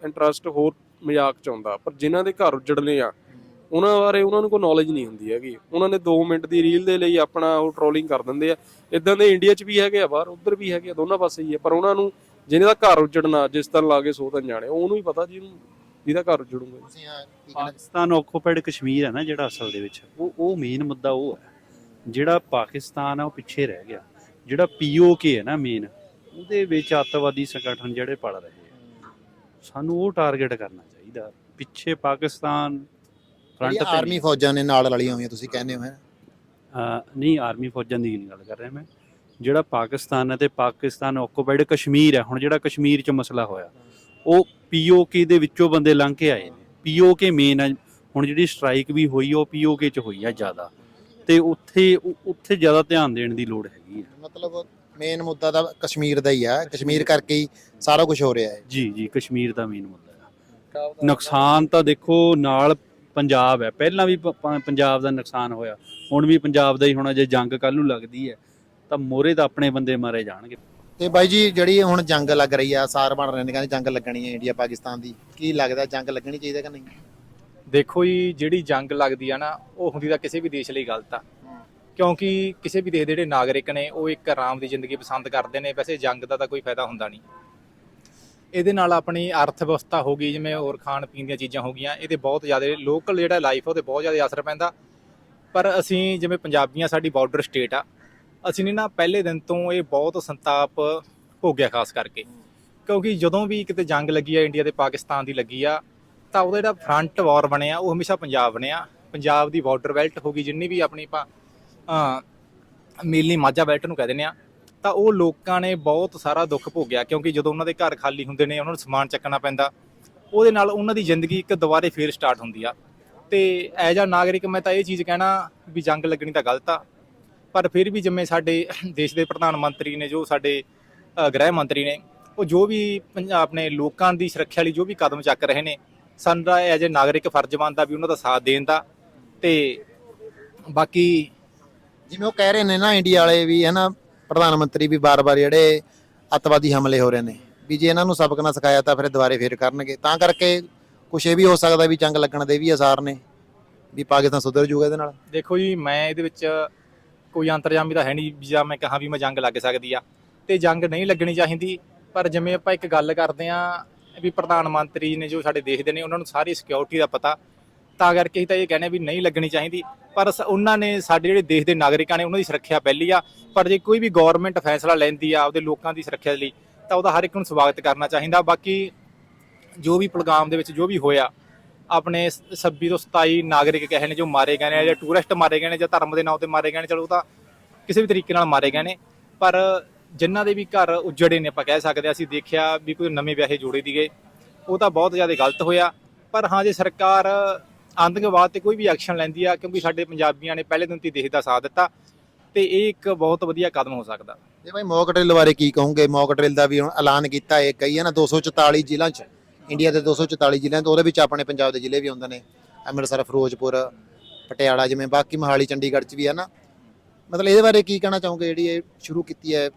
ਇੰਟਰਸਟ ਹੋਰ ਮਜ਼ਾਕ ਚ ਆਉਂਦਾ। ਪਰ ਜਿਨ੍ਹਾਂ ਦੇ ਘਰ ਉੱਜੜਨੇ ਆ ਉਹਨਾਂ ਬਾਰੇ ਉਹਨਾਂ ਨੂੰ ਕੋਈ ਨੌਲੇਜ ਨਹੀਂ ਹੁੰਦੀ ਹੈਗੀ। ਉਹਨਾਂ ਨੇ 2 ਮਿੰਟ ਦੀ ਰੀਲ ਦੇ ਲਈ ਆਪਣਾ ਉਹ ਟ੍ਰੋਲਿੰਗ ਕਰ ਦਿੰਦੇ ਆ। ਇਦਾਂ ਦੇ ਇੰਡੀਆ 'ਚ ਵੀ ਹੈਗੇ ਆ ਬਾਹਰ ਉੱਧਰ ਵੀ ਹੈਗੇ ਆ ਦੋਨਾਂ ਪਾਸੇ ਹੀ ਆ। ਪਰ ਉਹਨਾਂ ਨੂੰ ਜਿਹਨੇ ਦਾ ਘਰ ਉੱਜੜਨਾ ਜਿਸ ਤਰ੍ਹਾਂ ਲਾਗੇ ਸੋ ਤਾਂ ਜਾਣੇ ਉਹਨੂੰ ਹੀ ਪਤਾ ਜਿਹਨੂੰ ਜਿਹਦਾ ਘਰ ਉੱਜੜੂਗਾ ਤੁਸੀਂ ਆ ਕੀ ਕਹਿਣਾ ਪਾਕਿਸਤਾਨ ਆਕੂਪਾਈਡ ਕਸ਼ਮੀਰ ਹੈ ਨਾ ਜਿਹੜਾ ਅਸਲ ਦੇ ਵਿੱਚ ਉਹ ਉਹ ਮੇਨ ਮੁੱਦਾ ਉਹ ਹੈ। ਜਿਹੜਾ ਪਾਕਿਸਤਾਨ ਆ ਉਹ ਪਿੱਛੇ ਰਹਿ ਗਿਆ। ਜਿਹੜਾ ਪੀਓਕੇ ਹੈ ਨਾ ਮੇਨ ਉਹਦੇ ਵਿੱਚ ਅੱਤਵਾਦੀ ਸੰਗਠਨ ਜਿਹੜੇ ਪੜ ਰਹੇ ਆ। ਸਾਨੂੰ ਉਹ ਟਾਰਗੇਟ ਕਰਨਾ ਚਾਹੀਦਾ। ਪਿੱਛੇ ਪਾਕਿਸਤਾਨ ਫਰੰਟ ਜਿਹੜੀਆਂ ਤੇ ਆਰਮੀ ਫੌਜਾਂ ਨੇ ਨਾਲ ਰਲੀਆਂ ਹੋਈਆਂ ਤੁਸੀਂ ਕਹਿੰਦੇ ਹੋ ਹੈ ਅਹ ਨਹੀਂ ਆਰਮੀ ਫੌਜਾਂ ਦੀ ਨਹੀਂ ਗੱਲ ਕਰ ਰਿਹਾ ਮੈਂ। ਜਿਹੜਾ ਪਾਕਿਸਤਾਨ ਹੈ ਤੇ ਪਾਕਿਸਤਾਨ ਆਕੂਪਾਈਡ ਕਸ਼ਮੀਰ ਹੈ। ਹੁਣ ਜਿਹੜਾ ਕਸ਼ਮੀਰ 'ਚ ਮਸਲਾ ਹੋਇਆ ਉਹ ਪੀਓਕੇ ਦੇ ਵਿੱਚੋਂ ਬੰਦੇ ਲੰਘ ਕੇ ਆਏ ਨੇ। ਪੀਓਕੇ ਮੇਨ ਹੈ ਹੁਣ ਜਿਹੜੀ ਸਟ੍ਰਾਈਕ ਵੀ ਹੋਈ ਉਹ ਪੀਓਕੇ 'ਚ ਹੋਈ ਆ ਜ਼ਿਆਦਾ। ਤੇ ਉੱਥੇ ਉੱਥੇ ਜ਼ਿਆਦਾ ਧਿਆਨ ਦੇਣ ਦੀ ਲੋੜ ਹੈਗੀ ਹੈ ਮਤਲਬ ਮੇਨ ਮੁੱਦਾ ਤਾਂ ਕਸ਼ਮੀਰ ਦਾ ਹੀ ਆ। ਕਸ਼ਮੀਰ ਕਰਕੇ ਹੀ ਸਾਰਾ ਕੁਝ ਹੋ ਰਿਹਾ ਹੈ। ਜੀ ਜੀ ਕਸ਼ਮੀਰ ਦਾ ਮੇਨ ਮੁੱਦਾ ਹੈ ਨੁਕਸਾਨ ਤਾਂ ਦੇਖੋ ਨਾਲ ਪੰਜਾਬ ਹੈ ਪਹਿਲਾਂ ਵੀ ਪੰਜਾਬ ਦਾ ਨੁਕਸਾਨ ਹੋਇਆ। ਹੁਣ ਵੀ ਪੰਜਾਬ ਦਾ ਹੀ ਹੋਣਾ। ਜੇ ਜੰਗ ਕੱਲ ਨੂੰ ਲੱਗਦੀ ਹੈ ਤਾਂ ਮੋਰੇ ਤਾਂ ਆਪਣੇ ਬੰਦੇ ਮਾਰੇ ਜਾਣਗੇ। ਤੇ ਬਾਈ ਜੀ, ਜਿਹੜੀ ਹੁਣ ਜੰਗ ਲੱਗ ਰਹੀ ਆ, ਸਾਰ ਬਣ ਰਹੇ ਨੇ, ਕਹਿੰਦੇ ਜੰਗ ਲੱਗਣੀ ਹੈ ਇੰਡੀਆ ਪਾਕਿਸਤਾਨ ਦੀ। ਕੀ ਲੱਗਦਾ, ਜੰਗ ਲੱਗਣੀ ਚਾਹੀਦਾ ਕਿ ਨਹੀਂ? ਦੇਖੋ ਜੀ, ਜਿਹੜੀ ਜੰਗ ਲੱਗਦੀ ਆ ਨਾ, ਉਹ ਹੁੰਦੀ ਤਾਂ ਕਿਸੇ ਵੀ ਦੇਸ਼ ਲਈ ਗਲਤ ਆ। ਕਿਉਂਕਿ ਕਿਸੇ ਵੀ ਦੇਸ਼ ਦੇ ਜਿਹੜੇ ਨਾਗਰਿਕ ਨੇ, ਉਹ ਇੱਕ ਆਰਾਮ ਦੀ ਜ਼ਿੰਦਗੀ ਪਸੰਦ ਕਰਦੇ ਨੇ, ਵੈਸੇ ਜੰਗ ਦਾ ਤਾਂ ਕੋਈ ਫਾਇਦਾ ਹੁੰਦਾ ਨਹੀਂ। ਇਹਦੇ ਨਾਲ ਆਪਣੀ ਅਰਥ ਵਿਵਸਥਾ ਹੋ ਗਈ, ਜਿਵੇਂ ਹੋਰ ਖਾਣ ਪੀਣ ਦੀਆਂ ਚੀਜ਼ਾਂ ਹੋ ਗਈਆਂ, ਇਹਦੇ ਬਹੁਤ ਜ਼ਿਆਦਾ ਲੋਕਲ ਜਿਹੜਾ ਲਾਈਫ ਉਹਦੇ ਬਹੁਤ ਜ਼ਿਆਦਾ ਅਸਰ ਪੈਂਦਾ। ਪਰ ਅਸੀਂ ਜਿਵੇਂ ਪੰਜਾਬੀਆਂ, ਸਾਡੀ ਬਾਰਡਰ ਸਟੇਟ ਆ ਅਸੀਂ ਨੇ ਨਾ ਪਹਿਲੇ ਦਿਨ ਤੋਂ ਇਹ ਬਹੁਤ ਸੰਤਾਪ ਭੋਗਿਆ ਖਾਸ ਕਰਕੇ। ਕਿਉਂਕਿ ਜਦੋਂ ਵੀ ਕਿਤੇ ਜੰਗ ਲੱਗੀ ਆ ਇੰਡੀਆ ਤੇ ਪਾਕਿਸਤਾਨ ਦੀ ਲੱਗੀ ਆ, ਤਾਂ ਉਹਦਾ ਜਿਹੜਾ ਫਰੰਟ ਵਾਰ ਬਣਿਆ, ਉਹ ਹਮੇਸ਼ਾ ਪੰਜਾਬ ਬਣਿਆ। ਪੰਜਾਬ ਦੀ ਬਾਰਡਰ ਬੈਲਟ ਹੋ ਗਈ, ਜਿੰਨੀ ਵੀ ਆਪਣੀ ਆਪਾਂ ਅ ਮੇਲਨੀ ਮਾਝਾ ਬੈਲਟ ਨੂੰ ਕਹਿ ਦਿੰਦੇ ਆ, ਤਾਂ ਉਹ ਲੋਕਾਂ ਨੇ ਬਹੁਤ ਸਾਰਾ ਦੁੱਖ ਭੋਗਿਆ। ਕਿਉਂਕਿ ਜਦੋਂ ਉਹਨਾਂ ਦੇ ਘਰ ਖਾਲੀ ਹੁੰਦੇ ਨੇ, ਉਹਨਾਂ ਨੂੰ ਸਮਾਨ ਚੱਕਣਾ ਪੈਂਦਾ, ਉਹਦੇ ਨਾਲ ਉਹਨਾਂ ਦੀ ਜ਼ਿੰਦਗੀ ਇੱਕ ਦੁਬਾਰੇ ਫੇਰ ਸਟਾਰਟ ਹੁੰਦੀ ਆ। ਤੇ ਐਜ ਆ ਨਾਗਰਿਕ ਮੈਂ ਤਾਂ ਇਹ ਚੀਜ਼ ਕਹਿਣਾ ਵੀ ਜੰਗ ਲੱਗਣੀ ਤਾਂ ਗਲਤ ਆ। ਪਰ ਫਿਰ ਵੀ ਜਿਵੇਂ ਸਾਡੇ ਦੇਸ਼ ਦੇ ਪ੍ਰਧਾਨ ਮੰਤਰੀ ਨੇ ਜੋ ਸਾਡੇ ਅ, ਗ੍ਰਹਿ ਮੰਤਰੀ ਨੇ ਉਹ ਜੋ ਵੀ ਆਪਣੇ ਲੋਕਾਂ ਦੀ ਸੁਰੱਖਿਆ ਲਈ ਜੋ ਵੀ ਕਦਮ ਚੱਕ ਰਹੇ ਨੇ ਸਾਡਾ ਐਜ ਏ ਨਾਗਰਿਕ ਫਰਜ਼ ਬਣਦਾ ਵੀ ਉਹਨਾਂ ਦਾ ਸਾਥ ਦੇਣ ਦਾ ਤੇ ਬਾਕੀ ਜਿਵੇਂ ਉਹ ਕਹਿ ਰਹੇ ਨੇ ਨਾ ਇੰਡੀਆ ਵਾਲੇ ਵੀ ਹੈ ਨਾ ਪ੍ਰਧਾਨ ਮੰਤਰੀ ਵੀ ਬਾਰ-ਬਾਰ ਜਿਹੜੇ ਅੱਤਵਾਦੀ ਹਮਲੇ ਹੋ ਰਹੇ ਨੇ ਵੀ ਜੇ ਇਹਨਾਂ ਨੂੰ ਸਬਕ ਨਾ ਸਿਖਾਇਆ ਤਾਂ ਫਿਰ ਦੁਬਾਰੇ ਫੇਰ ਕਰਨਗੇ। ਤਾਂ ਕਰਕੇ ਕੁਛ ਇਹ ਵੀ ਹੋ ਸਕਦਾ ਵੀ ਜੰਗ ਲੱਗਣ ਦੇ ਵੀ ਆਸਾਰ ਨੇ ਵੀ ਪਾਕਿਸਤਾਨ ਸੁਧਰ ਜੂਗਾ ਇਹਦੇ ਨਾਲ। ਦੇਖੋ ਜੀ ਮੈਂ ਇਹਦੇ ਵਿੱਚ ਕੋਈ ਅੰਤਰਜਾਮੀ ਤਾਂ ਹੈ ਨਹੀਂ ਵੀ ਜਾਂ ਮੈਂ ਕਹਾਂ ਵੀ ਮੈਂ ਜੰਗ ਲੱਗ ਸਕਦੀ ਆ। ਤੇ ਜੰਗ ਨਹੀਂ ਲੱਗਣੀ ਚਾਹੀਦੀ, ਪਰ ਜਿਵੇਂ ਆਪਾਂ ਇੱਕ ਗੱਲ ਕਰਦੇ ਆ ਵੀ ਪ੍ਰਧਾਨ ਮੰਤਰੀ ਨੇ ਜੋ ਸਾਡੇ ਦੇਸ਼ ਦੇ ਨੇ, ਉਹਨਾਂ ਨੂੰ ਸਾਰੀ ਸਿਕਿਉਰਿਟੀ ਦਾ ਪਤਾ। ਤਾਂ ਕਰਕੇ ਹੀ ਤਾਂ ਇਹ ਕਹਿੰਦੇ ਵੀ ਨਹੀਂ ਲੱਗਣੀ ਚਾਹੀਦੀ, ਪਰ ਸ- ਉਹਨਾਂ ਨੇ ਸਾਡੇ ਜਿਹੜੇ ਦੇਸ਼ ਦੇ ਨਾਗਰਿਕਾਂ ਨੇ, ਉਹਨਾਂ ਦੀ ਸੁਰੱਖਿਆ ਪਹਿਲੀ ਆ। ਪਰ ਜੇ ਕੋਈ ਵੀ ਗਵਰਨਮੈਂਟ ਫੈਸਲਾ ਲੈਂਦੀ ਆ ਉਹਦੇ ਲੋਕਾਂ ਦੀ ਸੁਰੱਖਿਆ ਲਈ, ਤਾਂ ਉਹਦਾ ਹਰ ਇੱਕ ਨੂੰ ਸਵਾਗਤ ਕਰਨਾ ਚਾਹੀਦਾ। ਬਾਕੀ ਜੋ ਵੀ ਪ੍ਰੋਗਰਾਮ ਦੇ ਵਿੱਚ ਜੋ ਵੀ ਹੋਇਆ ਆਪਣੇ 26 ਤੋਂ 27 ਨਾਗਰਿਕ ਕਹੇ ਨੇ ਜੋ ਮਾਰੇ ਗਏ ਨੇ ਜਾਂ ਟੂਰਿਸਟ ਮਾਰੇ ਗਏ ਨੇ ਜਾਂ ਧਰਮ ਦੇ ਨਾਂ ਤੇ ਮਾਰੇ ਗਏ ਨੇ, ਚਲੋ ਉਹ ਤਾਂ ਕਿਸੇ ਵੀ ਤਰੀਕੇ ਨਾਲ ਮਾਰੇ ਗਏ ਨੇ। ਪਰ ਜਿਨ੍ਹਾਂ ਦੇ ਵੀ ਘਰ ਉਜੜੇ ਨੇ ਆਪਾਂ ਕਹਿ ਸਕਦੇ ਹਾਂ, ਅਸੀਂ ਦੇਖਿਆ ਵੀ ਕੋਈ ਨਵੇਂ ਵਿਆਹੇ ਜੋੜੇ ਗਏ ਉਹ ਤਾਂ ਬਹੁਤ ਜ਼ਿਆਦਾ ਗਲਤ ਹੋਇਆ। ਪਰ ਹਾਂ, ਜੇ ਸਰਕਾਰ ਆਤੰਕਵਾਦ ਤੇ ਕੋਈ ਵੀ ਐਕਸ਼ਨ ਲੈਂਦੀ ਆ, ਕਿਉਂਕਿ ਸਾਡੇ ਪੰਜਾਬੀਆਂ ਨੇ ਪਹਿਲੇ ਦਿਨ ਤੋਂ ਹੀ ਦੇਸ਼ ਦਾ ਸਾਥ ਦਿੱਤਾ, ਤੇ ਇਹ ਇੱਕ ਬਹੁਤ ਵਧੀਆ ਕਦਮ ਹੋ ਸਕਦਾ। ਤੇ ਭਾਈ ਮੌਕ ਡਰਿਲ ਬਾਰੇ ਕੀ ਕਹੋਗੇ? ਮੌਕ ਡਰਿਲ ਦਾ ਵੀ ਹੁਣ ਐਲਾਨ ਕੀਤਾ ਹੈ। ਕਈ ਹੈ ਨਾ 244 ਜ਼ਿਲ੍ਹਿਆਂ 'ਚ ਇੰਡੀਆ ਦੇ 244 ਜ਼ਿਲ੍ਹਿਆਂ ਤੋਂ, ਉਹਦੇ ਵਿੱਚ ਆਪਣੇ ਪੰਜਾਬ ਦੇ ਜ਼ਿਲ੍ਹੇ ਵੀ ਆਉਂਦੇ ਨੇ। ਅੰਮ੍ਰਿਤਸਰ, ਫਿਰੋਜ਼ਪੁਰ, ਪਟਿਆਲਾ, ਜਿਵੇਂ ਬਾਕੀ ਮੋਹਾਲੀ, ਚੰਡੀਗੜ੍ਹ 'ਚ ਵੀ ਹੈ ਨਾ। ਮਤਲਬ ਇਹਦੇ ਬਾਰੇ ਕੀ ਕਹਿਣਾ ਚਾਹੋਗੇ? ਜਿਹੜੀ ਇਹ ਸ਼ੁਰੂ ਕੀਤੀ ਹੈ,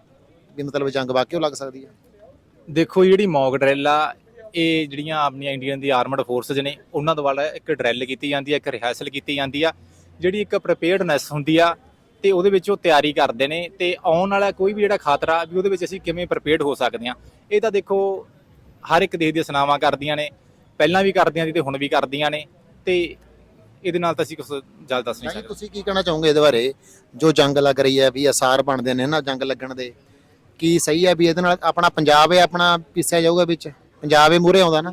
ਵੀ ਮਤਲਬ ਜੰਗ ਵਾਕਿਓ ਲੱਗ ਸਕਦੀ ਹੈ? ਦੇਖੋ ਜਿਹੜੀ ਮੌਕ ਡਰਿਲ ਆ, ਇਹ ਜਿਹੜੀਆਂ ਆਪਣੀਆਂ ਇੰਡੀਅਨ ਦੀ ਆਰਮਡ ਫੋਰਸਸ ਨੇ, ਉਹਨਾਂ ਦੁਆਰਾ ਇੱਕ ਡਰਿਲ ਕੀਤੀ ਜਾਂਦੀ ਹੈ ਇੱਕ ਰਿਹਰਸਲ ਕੀਤੀ ਜਾਂਦੀ ਆ। ਜਿਹੜੀ ਇੱਕ ਪ੍ਰੀਪੇਅਰਡਨੈਸ ਹੁੰਦੀ ਆ, ਤੇ ਉਹਦੇ ਵਿੱਚ ਉਹ ਤਿਆਰੀ ਕਰਦੇ ਨੇ, ਤੇ ਆਉਣ ਵਾਲਾ ਕੋਈ ਵੀ ਜਿਹੜਾ ਖਤਰਾ, ਵੀ ਉਹਦੇ ਵਿੱਚ ਅਸੀਂ ਕਿਵੇਂ ਪ੍ਰੀਪੇਅਰਡ ਹੋ ਸਕਦੇ ਆ ਇਹ ਤਾਂ ਦੇਖੋ ਹਰ ਇੱਕ ਦੇਸ਼ ਦੀਆਂ ਸਨਾਵਾਂ ਕਰਦੀਆਂ ਨੇ ਪਹਿਲਾਂ ਵੀ ਕਰਦੀਆਂ ਸੀ ਤੇ ਹੁਣ ਵੀ ਕਰਦੀਆਂ ਨੇ ਤੇ ਇਹਦੇ ਨਾਲ ਤਾਂ ਅਸੀਂ ਕੁਝ ਜ਼ਿਆਦਾ ਦੱਸ ਨਹੀਂ ਸਕਦੇ। ਤੁਸੀਂ ਕੀ ਕਹਿਣਾ ਚਾਹੋਗੇ ਇਹਦੇ ਬਾਰੇ? ਜੋ ਜੰਗ ਲੱਗ ਰਹੀ ਹੈ ਵੀ ਅਸਾਰ ਬਣਦੇ ਨੇ ਨਾ ਜੰਗ ਲੱਗਣ ਦੇ ਕੀ ਸਹੀ ਹੈ ਵੀ ਇਹਦੇ ਨਾਲ ਆਪਣਾ ਪੰਜਾਬ ਹੈ ਆਪਣਾ ਪਿੱਛਿਆ ਜਾਊਗਾ ਵਿੱਚ? ਪੰਜਾਬ ਹੀ ਮੂਰੇ ਆਉਂਦਾ ਨਾ।